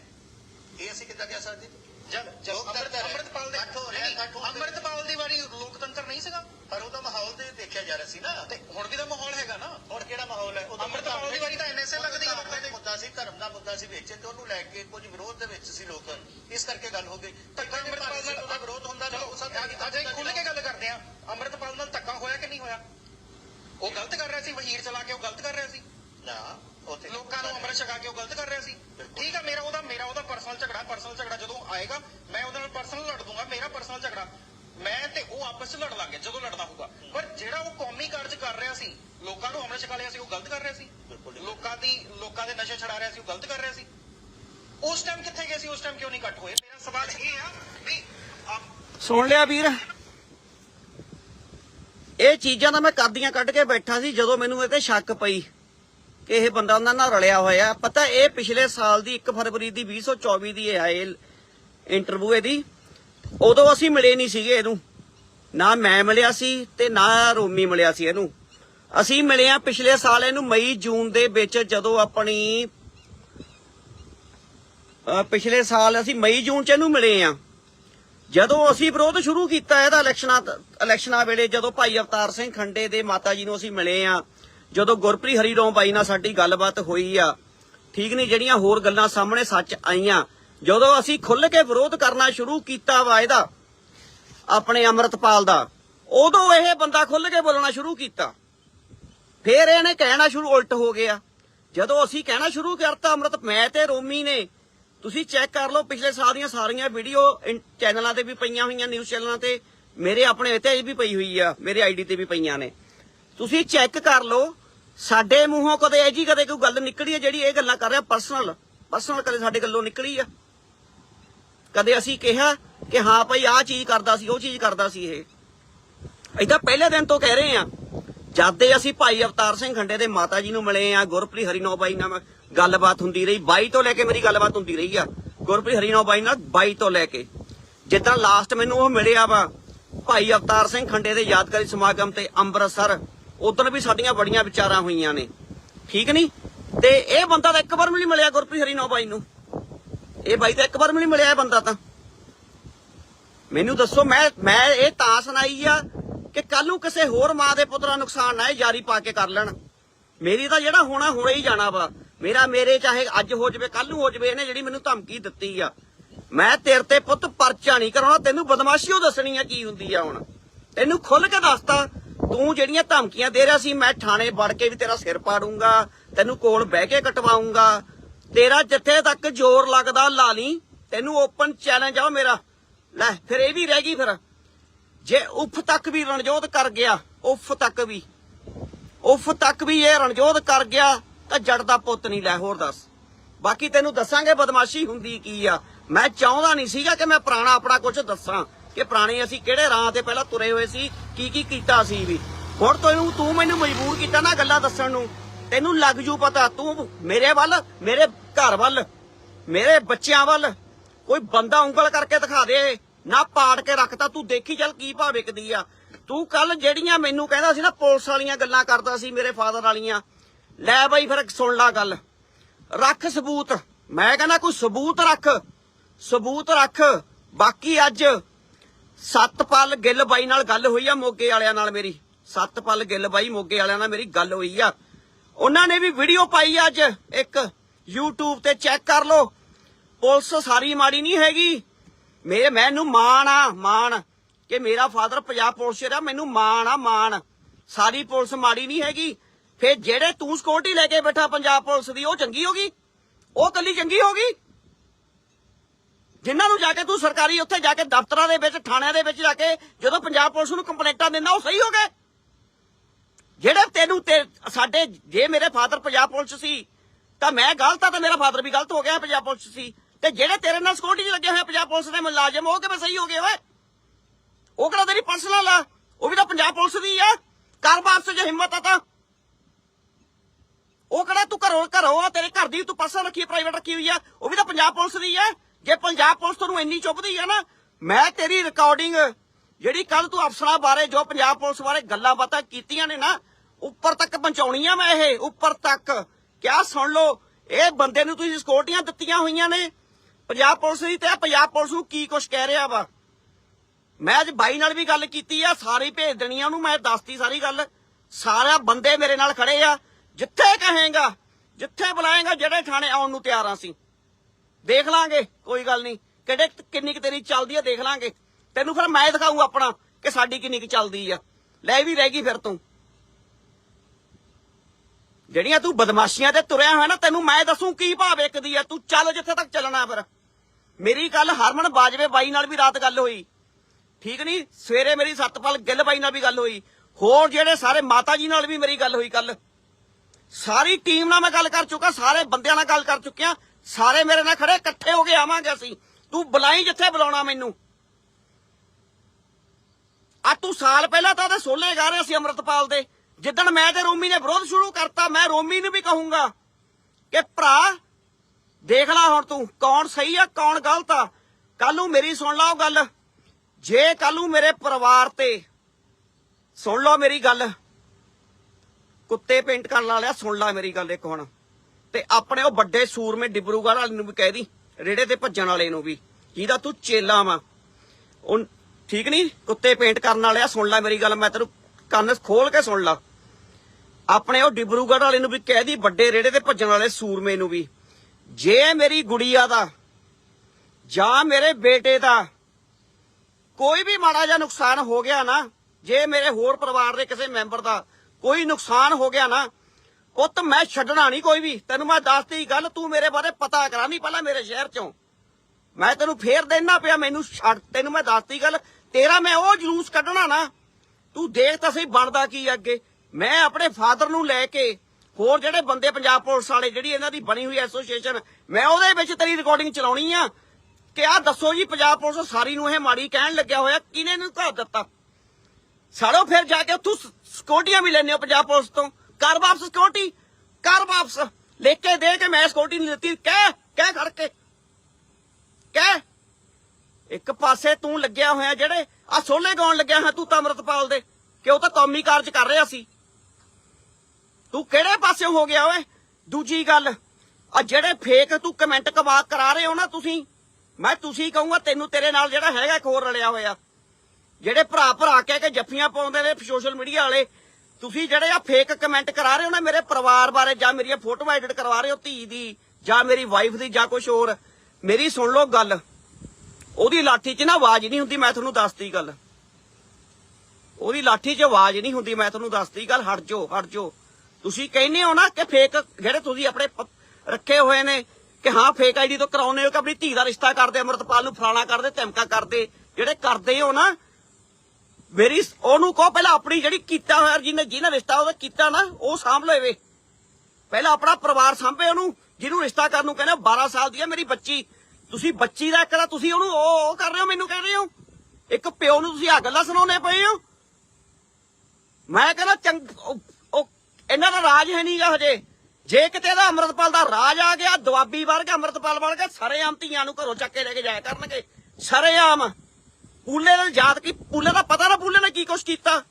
ਇਹ ਅਸੀਂ ਕਿੱਦਾਂ ਕਹਿ ਸਕਦੇ? ਜਦ ਜਦ ਲੋਕਤੰਤਰ ਹੈ। ਅੰਮ੍ਰਿਤਪਾਲ ਦੇ ਕੱਟ ਹੋ ਰਿਹਾ, ਕੱਟ ਹੋਣ ਦੇ- ਅੰਮ੍ਰਿਤਪਾਲ ਦੀ ਵਾਰੀ ਲੋਕਤੰਤਰ ਨਹੀਂ ਸੀਗਾ। ਪਰ ਉਹਦਾ ਮਾਹੌਲ ਤੇ ਦੇਖਿਆ ਜਾ ਰਿਹਾ ਸੀ ਨਾ। ਤੇ ਹੁਣ ਵੀ ਤਾਂ ਮਾਹੌਲ ਹੈਗਾ ਨਾ। ਹੁਣ ਕਿਹੜਾ ਮਾਹੌਲ ਹੈ? ਉਦੋਂ ਅੰਮ੍ਰਿਤਪਾਲ ਦੀ ਵਾਰੀ ਤਾਂ NSA ਲੱਗਦੀ ਹੈ ਲੋਕਾਂ ਦੇ। ਮੁੱਦਾ ਸੀ ਧਰਮ ਦਾ ਮੁੱਦਾ ਸੀ ਵਿੱਚ ਤੇ ਉਹਨੂੰ ਲੈ ਕੇ ਕੁਝ ਵਿਰੋਧ ਦੇ ਵਿੱਚ ਸੀ ਲੋਕ। ਇਸ ਕਰਕੇ ਗੱਲ ਹੋ ਗਈ। ਧੱਕਾ ਅੰਮ੍ਰਿਤਪਾਲ ਨਾਲ ਉਹਦਾ ਵਿਰੋਧ ਹੁੰਦਾ ਤਾਂ ਉਹ ਸਭ ਅੱਜ ਖੁੱਲ ਕੇ ਕਰਦੇ ਆ? ਅੰਮ੍ਰਿਤਪਾਲ ਨਾਲ ਧੱਕਾ ਹੋਇਆ ਕਿ ਨਹੀਂ ਹੋਇਆ? ਉਹ ਗਲਤ ਕਰ ਰਿਹਾ ਸੀ ਵਹੀਰ ਚਲਾ ਕੇ ਉਹ ਗਲਤ ਕਰ ਰਿਹਾ ਸੀ? ਨਾ ਉੱਥੇ ਲੋਕਾਂ ਨੂੰ ਅੰਮ੍ਰਿਤ ਛਕਾ ਕੇ ਉਹ ਗਲਤ ਕਰ ਰਿਹਾ ਸੀ। ਠੀਕ ਆ ਮੇਰਾ ਉਹਦਾ ਮੇਰਾ ਉਹਦਾ ਪਰਸਨਲ ਝਗੜਾ ਪਰਸਨਲ ਝਗੜਾ ਜਦੋਂ ਆਏਗਾ ਮੈਂ ਉਹਦੇ ਨਾਲ ਪਰਸਨਲ ਲੜ ਦੂੰਗਾ ਮੇਰਾ ਪਰਸਨਲ ਝਗੜਾ। ਮੈਂ ਤੇ ਉਹ ਆਪਸ ਵਿੱਚ ਲੜ ਲਾਂਗੇ ਜਦੋਂ ਲੜਨਾ ਹੋਊਗਾ। ਪਰ ਜਿਹੜਾ ਉਹ ਕੌਮੀ ਕਾਰਜ ਕਰ ਰਿਹਾ ਸੀ ਲੋਕਾਂ ਨੂੰ ਅੰਮ੍ਰਿਤ ਛਕਾ ਲਿਆ ਸੀ ਉਹ ਗਲਤ ਕਰ ਰਿਹਾ ਸੀ। ਲੋਕਾਂ ਦੀ ਲੋਕਾਂ ਦੇ ਨਸ਼ੇ ਛਡਾ ਰਿਹਾ ਸੀ ਉਹ ਗਲਤ ਕਰ ਰਿਹਾ ਸੀ? ਉਸ ਟਾਈਮ ਕਿੱਥੇ ਗਏ ਸੀ? ਉਸ ਟਾਈਮ ਕਿਉਂ ਨਹੀਂ ਕੱਟ ਹੋਏ? ਮੇਰਾ ਸਵਾਲ ਇਹ ਆ ਵੀ ਆਪ ਸੁਣ ਲਿਆ ਵੀਰ। ਇਹ ਚੀਜ਼ਾਂ ਤਾਂ ਮੈਂ ਕਰਦੀਆਂ ਕੱਢ ਕੇ ਬੈਠਾ ਸੀ, ਜਦੋਂ ਮੈਨੂੰ ਇਹ ਤੇ ਸ਼ੱਕ ਪਈ ਕਿ ਇਹ ਬੰਦਾ ਉਹਨਾਂ ਨਾਲ ਰਲਿਆ ਹੋਇਆ। ਪਤਾ, ਇਹ ਪਿਛਲੇ ਸਾਲ ਦੀ 1 ਫਰਵਰੀ ਦੀ 2024 ਦੀ ਇਹ ਆਏ ਇੰਟਰਵਿਊ ਇਹਦੀ। ਉਦੋਂ ਅਸੀਂ ਮਿਲੇ ਨਹੀਂ ਸੀਗੇ ਇਹਨੂੰ। ਨਾ ਮੈਂ ਮਿਲਿਆ ਸੀ ਤੇ ਨਾ ਰੋਮੀ ਮਿਲਿਆ ਸੀ ਇਹਨੂੰ। ਅਸੀਂ ਮਿਲੇ ਆ ਪਿਛਲੇ ਸਾਲ ਇਹਨੂੰ ਮਈ, ਜੂਨ ਦੇ ਵਿੱਚ ਜਦੋਂ ਆਪਣੀ ਪਿਛਲੇ ਸਾਲ ਅਸੀਂ ਮਈ, ਜੂਨ ਚ ਇਹਨੂੰ ਮਿਲੇ ਆ ਜਦੋਂ ਅਸੀਂ ਵਿਰੋਧ ਸ਼ੁਰੂ ਕੀਤਾ ਇਹਦਾ ਇਲੈਕਸ਼ਨਾਂ ਇਲੈਕਸ਼ਨਾਂ ਵੇਲੇ ਜਦੋਂ ਭਾਈ ਅਵਤਾਰ ਸਿੰਘ ਖੰਡੇ ਦੇ ਮਾਤਾ ਜੀ ਨੂੰ ਅਸੀਂ ਮਿਲੇ ਆ, ਜਦੋਂ ਗੁਰਪ੍ਰੀਤ ਹਰੀਰੋਂ ਬਾਈ ਨਾਲ ਸਾਡੀ ਗੱਲਬਾਤ ਹੋਈ ਆ, ਠੀਕ ਨਹੀਂ ਜਿਹੜੀਆਂ ਹੋਰ ਗੱਲਾਂ ਸਾਹਮਣੇ ਸੱਚ ਆਈਆਂ, ਜਦੋਂ ਅਸੀਂ ਖੁੱਲ ਕੇ ਵਿਰੋਧ ਕਰਨਾ ਸ਼ੁਰੂ ਕੀਤਾ ਵਾ ਇਹਦਾ, ਆਪਣੇ ਅਮਰਤਪਾਲ ਦਾ, ਉਦੋਂ ਇਹ ਬੰਦਾ ਖੁੱਲ ਕੇ ਬੋਲਣਾ ਸ਼ੁਰੂ ਕੀਤਾ। ਫੇਰ ਇਹਨੇ ਕਹਿਣਾ ਸ਼ੁਰੂ ਉਲਟ ਹੋ ਗਿਆ। ਜਦੋਂ ਅਸੀਂ ਕਹਿਣਾ ਸ਼ੁਰੂ ਕਰਤਾ, ਅਮਰਤ, ਮੈਂ ਤੇ ਰੋਮੀ ਨੇ ਤੁਸੀਂ ਚੈੱਕ ਕਰ ਲਓ, ਪਿਛਲੇ ਸਾਲ ਦੀਆਂ ਸਾਰੀਆਂ ਵੀਡੀਓ ਚੈਨਲਾਂ ਤੇ ਵੀ ਪਈਆਂ ਹੋਈਆਂ ਨਿਊਜ਼ ਚੈਨਲਾਂ ਤੇ। ਮੇਰੇ ਆਪਣੇ ਤੇ ਵੀ ਪਈ ਹੋਈ ਆ, ਮੇਰੇ ਆਈਡੀ ਤੇ ਵੀ ਪਈਆਂ ਨੇ। ਤੁਸੀਂ ਚੈੱਕ ਕਰ ਲਓ, ਸਾਡੇ ਮੂੰਹੋਂ ਕਦੇ ਇਹ ਜੀ ਕਦੇ ਕੋਈ ਗੱਲ ਨਿਕਲੀ ਹੈ ਜਿਹੜੀ ਇਹ ਗੱਲਾਂ ਕਰ ਰਿਹਾ ਪਰਸਨਲ ਪਰਸਨਲ ਕਦੇ ਸਾਡੇ ਗੱਲੋਂ ਨਿਕਲੀ ਆ? ਕਦੇ ਅਸੀਂ ਕਿਹਾ ਕਿ ਹਾਂ ਭਾਈ ਆਹ ਚੀਜ਼ ਕਰਦਾ ਸੀ, ਉਹ ਚੀਜ਼ ਕਰਦਾ ਸੀ ਇਹ? ਏਦਾਂ ਪਹਿਲੇ ਦਿਨ ਤੋਂ ਕਹਿ ਰਹੇ ਆ ਜਦ ਅਸੀਂ ਭਾਈ ਅਵਤਾਰ ਸਿੰਘ ਖੰਡੇ ਦੇ ਮਾਤਾ ਜੀ ਨੂੰ ਮਿਲੇ ਆ, ਗੁਰਪ੍ਰੀਤ ਹਰੀਨੋ ਬਾਈ ਨਾਲ ਗੱਲਬਾਤ ਹੁੰਦੀ ਰਹੀ 22 ਤੋਂ ਲੈ ਕੇ ਮੇਰੀ ਗੱਲਬਾਤ ਹੁੰਦੀ ਰਹੀ ਆ। ਗੁਰਪ੍ਰੀਤ ਹਰੀਨੋ ਬਾਈ ਨਾਲ 22 ਤੋਂ ਲੈ ਕੇ। ਜਿੱਦਾਂ ਲਾਸਟ ਮੈਨੂੰ ਉਹ ਮਿਲਿਆ ਵਾ, ਭਾਈ ਅਵਤਾਰ ਸਿੰਘ ਖੰਡੇ ਦੇ ਯਾਦਗਾਰੀ ਸਮਾਗਮ ਤੇ ਅੰਮ੍ਰਿਤਸਰ ਉਦੋਂ ਵੀ ਸਾਡੀਆਂ ਬੜੀਆਂ ਵਿਚਾਰਾਂ ਹੋਈਆਂ ਨੇ। ਠੀਕ ਨਹੀਂ ਤੇ ਇਹ ਬੰਦਾ ਤਾਂ ਇੱਕ ਵਾਰ ਵੀ ਨਹੀਂ ਮਿਲਿਆ ਗੁਰਪ੍ਰੀਤ ਹਰੀਨੋ ਬਾਈ ਨੂੰ। ਇਹ ਬਾਈ ਤਾਂ ਇੱਕ ਵਾਰ ਵੀ ਨਹੀਂ ਮਿਲਿਆ ਇਹ ਬੰਦਾ ਤਾਂ। ਮੈਨੂੰ ਦੱਸੋ, ਮੈਂ ਮੈਂ ਇਹ ਤਾਂ ਸੁਣਾਈ ਆ ਕਿ ਕੱਲ ਨੂੰ ਕਿਸੇ ਹੋਰ ਮਾਂ ਦੇ ਪੁੱਤਰਾ ਨੁਕਸਾਨ ਨਾ ਇਹ ਜਾਰੀ ਪਾ ਕੇ ਕਰ ਲੈਣ। ਮੇਰੀ ਤਾਂ ਜਿਹੜਾ ਹੋਣਾ ਹੋਣਾ ਹੀ ਜਾਣਾ ਵਾ। ਮੇਰਾ, ਮੇਰੇ ਚਾਹੇ ਅੱਜ ਹੋ ਜਵੇ ਕੱਲ ਨੂੰ ਹੋ ਜਵੇ, ਇਹਨੇ ਜਿਹੜੀ ਮੈਨੂੰ ਧਮਕੀ ਦਿੱਤੀ ਆ। ਮੈਂ ਤੇਰੇ ਤੇ ਪੁੱਤ ਪਰਚਾ ਨਹੀਂ ਕਰਾਉਣਾ, ਤੈਨੂੰ ਬਦਮਾਸ਼ੀ ਉਹ ਦੱਸਣੀ ਆ ਕੀ ਹੁੰਦੀ ਆ ਹੁਣ। ਤੈਨੂੰ ਖੁੱਲ ਕੇ ਦੱਸਤਾ, ਤੂੰ ਜਿਹੜੀਆਂ ਧਮਕੀਆਂ ਦੇ ਰਿਹਾ ਸੀ, ਮੈਂ ਥਾਣੇ ਵੜ ਕੇ ਵੀ ਤੇਰਾ ਸਿਰ ਪਾੜੂੰਗਾ, ਤੈਨੂੰ ਕੋਲ ਬਹਿ ਕੇ ਕਟਵਾਉਂਗਾ। ਤੇਰਾ ਜਿੱਥੇ ਤੱਕ ਜ਼ੋਰ ਲੱਗਦਾ ਲਾ ਲਈ ਤੈਨੂੰ ਓਪਨ ਚੈਲੰਜ ਆ ਮੇਰਾ। ਲੈ, ਫਿਰ ਇਹ ਵੀ ਰਹਿ ਗਈ ਫਿਰ। ਜੇ ਉਫ ਤੱਕ ਵੀ ਰਣਜੋਤ ਕਰ ਗਿਆ, ਉਫ ਤੱਕ ਵੀ। ਉਫ ਤੱਕ ਵੀ ਇਹ ਰਣਜੋਤ ਕਰ ਗਿਆ, ਤਾਂ ਜੜ ਦਾ ਪੁੱਤ ਨਹੀਂ, ਲੈ ਹੋਰ ਦੱਸ। ਬਾਕੀ ਤੈਨੂੰ ਦੱਸਾਂਗੇ ਬਦਮਾਸ਼ੀ ਹੁੰਦੀ ਕੀ ਆ। ਮੈਂ ਚਾਹੁੰਦਾ ਨਹੀਂ ਸੀਗਾ ਕਿ ਮੈਂ ਪੁਰਾਣਾ ਆਪਣਾ ਕੁਝ ਦੱਸਾਂ, ਕਿ ਪੁਰਾਣੇ ਅਸੀਂ ਕਿਹੜੇ ਰਾਹ ਤੇ ਪਹਿਲਾਂ ਤੁਰੇ ਹੋਏ ਸੀ, ਕੀ ਕੀ ਕੀਤਾ ਸੀ ਵੀ। ਹੁਣ ਤੈਨੂੰ ਤੂੰ ਮੈਨੂੰ ਮਜਬੂਰ ਕੀਤਾ ਨਾ ਗੱਲਾਂ ਦੱਸਣ ਨੂੰ। ਤੈਨੂੰ ਲੱਗ ਜੂ ਪਤਾ, ਤੂੰ ਮੇਰੇ ਵੱਲ, ਮੇਰੇ ਘਰ ਵੱਲ, ਮੇਰੇ ਬੱਚਿਆਂ ਵੱਲ। ਕੋਈ ਬੰਦਾ ਉਂਗਲ ਕਰਕੇ ਦਿਖਾ ਦੇ। ਨਾ ਪਾੜ ਕੇ ਰੱਖਤਾ, ਤੂੰ ਦੇਖੀ ਚੱਲ ਕੀ ਭਾਅ ਵਿਕਦੀ ਆ। ਤੂੰ ਕੱਲ ਜਿਹੜੀਆਂ ਮੈਨੂੰ ਕਹਿੰਦਾ ਸੀ ਨਾ, ਪੁਲਿਸ ਵਾਲੀਆਂ ਗੱਲਾਂ ਕਰਦਾ ਸੀ ਮੇਰੇ ਫਾਦਰ ਵਾਲੀਆਂ। ਲੈ ਬਾਈ ਫਿਰ ਸੁਣ ਲਾ ਗੱਲ। ਰੱਖ ਸਬੂਤ। ਮੈਂ ਕਹਿੰਦਾ ਕੋਈ ਸਬੂਤ ਰੱਖ। ਸਬੂਤ ਰੱਖ। ਬਾਕੀ ਅੱਜ ਸਤਪਾਲ ਗਿੱਲ ਬਾਈ ਨਾਲ ਗੱਲ ਹੋਈ ਆ ਮੋਗੇ ਵਾਲਿਆਂ ਨਾਲ ਮੇਰੀ। ਸਤਪਾਲ ਗਿੱਲ ਬਾਈ ਮੋਗੇ ਵਾਲਿਆਂ ਨਾਲ ਮੇਰੀ ਗੱਲ ਹੋਈ ਆ। ਉਹਨਾਂ ਨੇ ਵੀ ਵੀਡੀਓ ਪਾਈ ਅੱਜ। ਇੱਕ YouTube ਤੇ ਚੈੱਕ ਕਰ ਲਓ। ਪੁਲਿਸ ਸਾਰੀ ਮਾੜੀ ਨਹੀਂ ਹੈਗੀ। ਮੇਰੇ ਮੈਨੂੰ ਮਾਣ ਆ, ਮਾਣ। ਕਿ ਮੇਰਾ ਫਾਦਰ ਪੰਜਾਬ ਪੁਲਿਸ 'ਚ ਰਿਹਾ, ਮੈਨੂੰ ਮਾਣ ਆ, ਮਾਣ। ਸਾਰੀ ਪੁਲਿਸ ਮਾੜੀ ਨਹੀਂ ਹੈਗੀ। ਫਿਰ ਜਿਹੜੇ ਤੂੰ ਸਿਕਿਉਰਿਟੀ ਲੈ ਕੇ ਬੈਠਾ ਪੰਜਾਬ ਪੁਲਿਸ ਦੀ, ਉਹ ਚੰਗੀ ਹੋ ਗਈ? ਉਹ ਕੱਲੀ ਚੰਗੀ ਹੋ ਗਈ? ਜਿਨ੍ਹਾਂ ਨੂੰ ਜਾ ਕੇ ਤੂੰ ਸਰਕਾਰੀ ਉੱਥੇ ਜਾ ਕੇ ਦਫ਼ਤਰਾਂ ਦੇ ਵਿੱਚ, ਥਾਣਿਆਂ ਦੇ ਵਿੱਚ ਜਾ ਕੇ ਜਦੋਂ ਪੰਜਾਬ ਪੁਲਿਸ ਨੂੰ ਕੰਪਲੇਂਟਾਂ ਦਿੰਦਾ, ਉਹ ਸਹੀ ਹੋ ਗਏ? ਜਿਹੜੇ ਤੈਨੂੰ ਤੇ ਸਾਡੇ ਜੇ ਮੇਰੇ ਫਾਦਰ ਪੰਜਾਬ ਪੁਲਿਸ ਸੀ, ਤਾਂ ਮੈਂ ਗਲਤ ਆ ਤਾਂ ਮੇਰਾ ਫਾਦਰ ਵੀ ਗਲਤ ਹੋ ਗਿਆ ਪੰਜਾਬ ਪੁਲਿਸ ਸੀ। ਤੇ ਜਿਹੜੇ ਤੇਰੇ ਨਾਲ ਸਿਕਿਉਰਿਟੀ 'ਚ ਲੱਗੇ ਹੋਏ ਪੰਜਾਬ ਪੁਲਿਸ ਦੇ ਮੁਲਾਜ਼ਮ, ਉਹ ਕਿਵੇਂ ਸਹੀ ਹੋ ਗਏ ਓਏ? ਉਹ ਕਿਹੜਾ ਤੇਰੀ ਪਰਸਨਲ ਆ? ਉਹ ਵੀ ਤਾਂ ਪੰਜਾਬ ਪੁਲਿਸ ਦੀ ਆ। ਕਰ ਵਾਪਸ ਜੇ ਹਿੰਮਤ ਆ ਤਾਂ। ਉਹ ਕਿਹੜਾ ਤੂੰ ਘਰੋਂ ਘਰੋਂ ਆ, ਤੇਰੇ ਘਰ ਦੀ ਤੂੰ ਪਰਸਨਲ ਰੱਖੀ ਪ੍ਰਾਈਵੇਟ ਰੱਖੀ ਹੋਈ ਆ। ਉਹ ਵੀ ਤਾਂ ਪੰਜਾਬ ਪੁਲਿਸ ਦੀ ਆ। ਜੇ ਪੰਜਾਬ ਪੁਲਿਸ ਤੁਹਾਨੂੰ ਇੰਨੀ ਚੁੱਭਦੀ ਆ ਨਾ, ਮੈਂ ਤੇਰੀ ਰਿਕਾਰਡਿੰਗ ਜਿਹੜੀ ਕੱਲ ਤੂੰ ਅਫਸਰਾਂ ਬਾਰੇ, ਜੋ ਪੰਜਾਬ ਪੁਲਿਸ ਬਾਰੇ ਗੱਲਾਂ ਬਾਤਾਂ ਕੀਤੀਆਂ ਨੇ ਨਾ, ਉੱਪਰ ਤੱਕ ਪਹੁੰਚਾਉਣੀ ਆ ਮੈਂ ਇਹ, ਉੱਪਰ ਤੱਕ। ਕਿਆ ਸੁਣ ਲਓ, ਇਹ ਬੰਦੇ ਨੂੰ ਤੁਸੀਂ ਸਿਕਿਉਰਟੀਆਂ ਦਿੱਤੀਆਂ ਹੋਈਆਂ ਨੇ। ਪੰਜਾਬ ਪੁਲਿਸ ਦੀ ਤੇ ਆਹ ਪੰਜਾਬ ਪੁਲਿਸ ਨੂੰ ਕੀ ਕੁਛ ਕਹਿ ਰਿਹਾ ਵਾ? ਮੈਂ ਅੱਜ ਬਾਈ ਨਾਲ ਵੀ ਗੱਲ ਕੀਤੀ ਆ, ਸਾਰੀ ਭੇਜ ਦੇਣੀ ਆ ਉਹਨੂੰ, ਮੈਂ ਦੱਸਤੀ ਸਾਰੀ ਗੱਲ। ਸਾਰਾ ਬੰਦੇ ਮੇਰੇ ਨਾਲ ਖੜੇ ਆ, ਜਿੱਥੇ ਕਹੇਗਾ, ਜਿੱਥੇ ਬੁਲਾਏਗਾ, ਜਿਹੜੇ ਥਾਣੇ ਆਉਣ ਨੂੰ ਤਿਆਰ ਆ ਸੀ ਦੇਖ ਲਾਂਗੇ, ਕੋਈ ਗੱਲ ਨਹੀਂ। ਕਿਹੜੇ, ਕਿੰਨੀ ਕੁ ਤੇਰੀ ਚੱਲਦੀ ਆ, ਦੇਖ ਲਾਂਗੇ। ਤੈਨੂੰ ਫਿਰ ਮੈਂ ਦਿਖਾਊ ਆਪਣਾ ਕਿ ਸਾਡੀ ਕਿੰਨੀ ਕੁ ਚੱਲਦੀ ਆ। ਲੈ ਵੀ ਰਹਿ ਗਈ ਫਿਰ ਤੂੰ। ਜਿਹੜੀਆਂ ਤੂੰ ਬਦਮਾਸ਼ੀਆਂ ਤੇ ਤੁਰਿਆ ਹੋਇਆ ਨਾ, ਤੈਨੂੰ ਮੈਂ ਦੱਸੂ ਕੀ ਭਾਅ ਵੇਖਦੀ ਆ। ਤੂੰ ਚੱਲ ਜਿੱਥੇ ਤੱਕ ਚੱਲਣਾ ਫਿਰ। ਮੇਰੀ ਗੱਲ ਹਰਮਨ ਬਾਜਵੇ ਬਾਈ ਨਾਲ ਵੀ ਰਾਤ ਗੱਲ ਹੋਈ। ਠੀਕ ਨਹੀਂ ਸਵੇਰੇ ਮੇਰੀ ਸਤਪਾਲ ਗਿੱਲ ਬਾਈ ਨਾਲ ਵੀ ਗੱਲ ਹੋਈ। ਹੋਰ ਜਿਹੜੇ ਸਾਰੇ ਮਾਤਾ ਜੀ ਨਾਲ ਵੀ ਮੇਰੀ ਗੱਲ ਹੋਈ ਕੱਲ ਸਾਰੀ ਟੀਮ ਨਾਲ ਮੈਂ ਗੱਲ ਕਰ ਚੁੱਕਾ, ਸਾਰੇ ਬੰਦਿਆਂ ਨਾਲ ਗੱਲ ਕਰ ਚੁੱਕਿਆ। ਸਾਰੇ ਮੇਰੇ ਨਾਲ ਖੜੇ, ਇਕੱਠੇ ਹੋ ਕੇ ਆਵਾਂਗੇ ਅਸੀਂ। ਤੂੰ ਬੁਲਾਈ ਜਿੱਥੇ ਬੁਲਾਉਣਾ ਮੈਨੂੰ। ਆ ਤੂੰ ਸਾਲ ਪਹਿਲਾਂ ਤਾਂ ਉਹਦੇ ਸੋਲੇ ਗਾ ਰਿਹਾ ਸੀ ਅਮਰਤਪਾਲ ਦੇ। ਜਿੱਦਣ ਮੈਂ ਤੇ ਰੋਮੀ ਨੇ ਵਿਰੋਧ ਸ਼ੁਰੂ ਕਰਤਾ, ਮੈਂ ਰੋਮੀ ਨੂੰ ਵੀ ਕਹੂੰਗਾ ਕਿ ਭਰਾ ਦੇਖ ਲੈ ਹੁਣ ਤੂੰ, ਕੌਣ ਸਹੀ ਆ, ਕੌਣ ਗਲਤ ਆ। ਕੱਲ ਨੂੰ ਮੇਰੀ ਸੁਣ ਲਓ ਗੱਲ। ਜੇ ਕੱਲ ਨੂੰ ਮੇਰੇ ਪਰਿਵਾਰ ਤੇ, ਸੁਣ ਲਓ ਮੇਰੀ ਗੱਲ। ਕੁੱਤੇ ਪੇਂਟ ਕਰਨ ਵਾਲਿਆ, ਸੁਣ ਲੈ ਮੇਰੀ ਗੱਲ ਇੱਕ ਹੁਣ। ਤੇ ਆਪਣੇ ਉਹ ਵੱਡੇ ਸੂਰਮੇ ਡਿਬਰੂਗੜ ਵਾਲੇ ਨੂੰ ਵੀ ਕਹਿ ਦੀ, ਰੇੜੇ ਤੇ ਭੱਜਣ ਵਾਲੇ ਨੂੰ ਵੀ, ਜਿਹਦਾ ਤੂੰ ਚੇਲਾ ਵਾ। ਉਹ ਠੀਕ ਨਹੀਂ ਕੁੱਤੇ ਪੇਂਟ ਕਰਨ ਵਾਲਿਆ, ਸੁਣ ਲੈ ਮੇਰੀ ਗੱਲ, ਮੈਂ ਤੈਨੂੰ ਕੰਨ ਖੋਲ ਕੇ ਸੁਣ ਲਾ। ਆਪਣੇ ਉਹ ਡਿਬਰੂਗੜ ਵਾਲੇ ਨੂੰ ਵੀ ਕਹਿ ਦੀ, ਵੱਡੇ ਰੇੜੇ ਤੇ ਭੱਜਣ ਵਾਲੇ ਸੂਰਮੇ ਨੂੰ ਵੀ। ਜੇ ਮੇਰੀ ਗੁੜੀਆ ਦਾ ਜਾਂ ਮੇਰੇ ਬੇਟੇ ਦਾ ਕੋਈ ਵੀ ਮਾੜਾ ਜਿਹਾ ਨੁਕਸਾਨ ਹੋ ਗਿਆ ਨਾ, ਜੇ ਮੇਰੇ ਹੋਰ ਪਰਿਵਾਰ ਦੇ ਕਿਸੇ ਮੈਂਬਰ ਦਾ ਕੋਈ ਨੁਕਸਾਨ ਹੋ ਗਿਆ ਨਾ, ਪੁੱਤ ਮੈਂ ਛੱਡਣਾ ਨਹੀਂ ਕੋਈ ਵੀ। ਤੈਨੂੰ ਮੈਂ ਦੱਸਦੀ ਗੱਲ, ਤੂੰ ਮੇਰੇ ਬਾਰੇ ਪਤਾ ਕਰਾ ਨਹੀਂ ਪਹਿਲਾਂ ਮੇਰੇ ਸ਼ਹਿਰ ਚੋਂ। ਮੈਂ ਤੈਨੂੰ ਫੇਰ ਦੇਣਾ ਪਿਆ ਮੈਨੂੰ ਛੱਡ, ਤੈਨੂੰ ਮੈਂ ਦੱਸਦੀ ਗੱਲ, ਤੇਰਾ ਮੈਂ ਉਹ ਜਲੂਸ ਕੱਢਣਾ ਨਾ। ਤੂੰ ਦੇਖ ਤਾਂ ਸਹੀ ਬਣਦਾ ਕੀ ਅੱਗੇ। ਮੈਂ ਆਪਣੇ ਫਾਦਰ ਨੂੰ ਲੈ ਕੇ ਹੋਰ ਜਿਹੜੇ ਬੰਦੇ ਪੰਜਾਬ ਪੁਲਿਸ ਵਾਲੇ, ਜਿਹੜੀ ਇਹਨਾਂ ਦੀ ਬਣੀ ਹੋਈ ਐਸੋਸੀਏਸ਼ਨ, ਮੈਂ ਉਹਦੇ ਵਿੱਚ ਤੇਰੀ ਰਿਕਾਰਡਿੰਗ ਚਲਾਉਣੀ ਆ ਕਿ ਆ ਦੱਸੋ ਜੀ, ਪੰਜਾਬ ਪੁਲਿਸ ਸਾਰੀ ਨੂੰ ਇਹ ਮਾੜੀ ਕਹਿਣ ਲੱਗਿਆ ਹੋਇਆ, ਕਿਹਨੇ ਇਹਨੂੰ ਘਰ ਦਿੱਤਾ? ਸਾੜੋ ਫਿਰ ਜਾ ਕੇ ਉੱਥੋਂ ਸਿਕਿਉਰਟੀਆਂ ਵੀ ਲੈਣੇ ਹੋ ਪੰਜਾਬ ਪੁਲਿਸ ਤੋਂ। ਕਰ ਵਾਪਸ ਸਿਕਿਉਰਟੀ ਕਰ ਵਾਪਸ। ਲੈ ਕੇ ਦੇ ਕੇ ਮੈਂ ਸਿਕਿਉਰਟੀ ਨਹੀਂ ਦਿੱਤੀ, ਕਹਿ ਕਹਿ ਖੜ ਕੇ। ਕਹਿ। ਇੱਕ ਪਾਸੇ ਤੂੰ ਲੱਗਿਆ ਹੋਇਆ ਜਿਹੜੇ ਆ ਸੋਲੇ ਗਾਉਣ ਲੱਗਿਆ ਹੈ ਤੂੰ ਤਾਂ ਅੰਮ੍ਰਿਤਪਾਲ ਦੇ। ਕਿ ਉਹ ਤਾਂ ਕੌਮੀ ਕਾਰਜ ਕਰ ਰਿਹਾ ਸੀ? ਤੂੰ ਕਿਹੜੇ ਪਾਸੇ ਹੋ ਗਿਆ ਓਏ? ਦੂਜੀ ਗੱਲ ਆ ਜਿਹੜੇ ਫੇਕ ਤੂੰ ਕਮੈਂਟ ਕਵਾ ਕਰਾ ਰਹੇ ਹੋ ਨਾ ਤੁਸੀਂ, ਮੈਂ ਤੁਸੀਂ ਕਹੂੰਗਾ ਤੈਨੂੰ ਤੇਰੇ ਨਾਲ ਜਿਹੜਾ ਹੈਗਾ ਇੱਕ ਹੋਰ ਰਲਿਆ ਹੋਇਆ। ਜਿਹੜੇ ਭਰਾ ਭਰਾ ਕਹਿ ਕੇ ਜੱਫੀਆਂ ਪਾਉਂਦੇ ਨੇ ਸੋਸ਼ਲ ਮੀਡੀਆ ਵਾਲੇ, ਤੁਸੀਂ ਜਿਹੜੇ ਆ ਫੇਕ ਕਮੈਂਟ ਕਰਾ ਰਹੇ ਹੋ ਨਾ ਮੇਰੇ ਪਰਿਵਾਰ ਬਾਰੇ, ਜਾਂ ਮੇਰੀਆਂ ਫੋਟੋਆਂ ਐਡਿਟ ਕਰਵਾ ਰਹੇ ਹੋ ਧੀ ਦੀ, ਜਾਂ ਮੇਰੀ ਵਾਈਫ ਦੀ, ਜਾਂ ਕੁਝ ਹੋਰ, ਮੇਰੀ ਸੁਣ ਲਓ ਗੱਲ। ਉਹਦੀ ਲਾਠੀ 'ਚ ਨਾ ਆਵਾਜ਼ ਨਹੀਂ ਹੁੰਦੀ, ਮੈਂ ਤੁਹਾਨੂੰ ਦੱਸਦੀ ਗੱਲ। ਉਹਦੀ ਲਾਠੀ 'ਚ ਆਵਾਜ਼ ਨਹੀਂ ਹੁੰਦੀ, ਮੈਂ ਤੁਹਾਨੂੰ ਦੱਸਦੀ ਗੱਲ, ਹਟ ਜਾਓ ਹਟ ਜਾਓ। ਤੁਸੀਂ ਕਹਿੰਦੇ ਹੋ ਨਾ ਕਿ ਫੇਕ ਜਿਹੜੇ ਤੁਸੀਂ ਆਪਣੇ ਰੱਖੇ ਹੋਏ ਨੇ, ਕਿ ਹਾਂ ਫੇਕ ਆਈਡੀ ਤੋਂ ਕਰਾਉਨੇ ਹੋ ਕਿ ਆਪਣੀ ਧੀ ਦਾ ਰਿਸ਼ਤਾ ਕਰਦੇ, ਅਮਰਤਪਾਲ ਨੂੰ ਫਲਾਣਾ ਕਰਦੇ, ਧਮਕਾ ਕਰਦੇ, ਜਿਹੜੇ ਕਰਦੇ ਹੋ ਨਾ, ਮੇਰੀ ਉਹਨੂੰ ਕਹੋ ਪਹਿਲਾਂ ਆਪਣੀ ਜਿਹੜੀ ਕੀਤਾ ਹੋਇਆ, ਜਿਹਨੇ ਜਿਹਨੇ ਰਿਸ਼ਤਾ ਉਹਦਾ ਕੀਤਾ ਨਾ, ਉਹ ਸਾਂਭ ਲਵੇ ਪਹਿਲਾਂ ਆਪਣਾ ਪਰਿਵਾਰ ਸਾਂਭੇ ਉਹਨੂੰ, ਜਿਹਨੂੰ ਰਿਸ਼ਤਾ ਕਰਨ ਨੂੰ ਕਹਿੰਦਾ 12 ਸਾਲ ਦੀ ਹੈ ਮੇਰੀ ਬੱਚੀ। ਤੁਸੀਂ ਬੱਚੀ ਦਾ ਕਰਾ ਤੁਸੀਂ ਉਹਨੂੰ ਉਹ ਉਹ ਕਰ ਰਹੇ ਹੋ, ਮੈਨੂੰ ਕਹਿ ਰਹੇ ਹੋ। ਇੱਕ ਪਿਓ ਨੂੰ ਤੁਸੀਂ ਆ ਗੱਲਾਂ ਸੁਣਾਉਣੇ ਪਏ ਹੋ। ਮੈਂ ਕਹਿੰਦਾ ਚੰਗ ਇਹਨਾਂ ਦਾ ਰਾਜ ਹੈ ਨਹੀਂਗਾ ਹਜੇ। ਜੇ ਕਿਤੇ ਇਹਦਾ ਅੰਮ੍ਰਿਤਪਾਲ ਦਾ ਰਾਜ ਆ ਗਿਆ, ਦੁਆਬੀ ਵਰਗਾ ਅੰਮ੍ਰਿਤਪਾਲ ਵਰਗਾ ਸਰੇਆਮ ਧੀਆਂ ਨੂੰ ਘਰੋਂ ਚੱਕ ਕੇ ਲੈ ਕੇ ਜਾਇਆ ਕਰਨਗੇ। ਸਰੇਆਮ। ਪੂਲੇ ਨੇ ਯਾਦ ਕੀ, ਪੂਲੇ ਦਾ ਪਤਾ ਨਾ ਪੂਲੇ ਨੇ ਕੀ ਕੁਛ ਕੀਤਾ।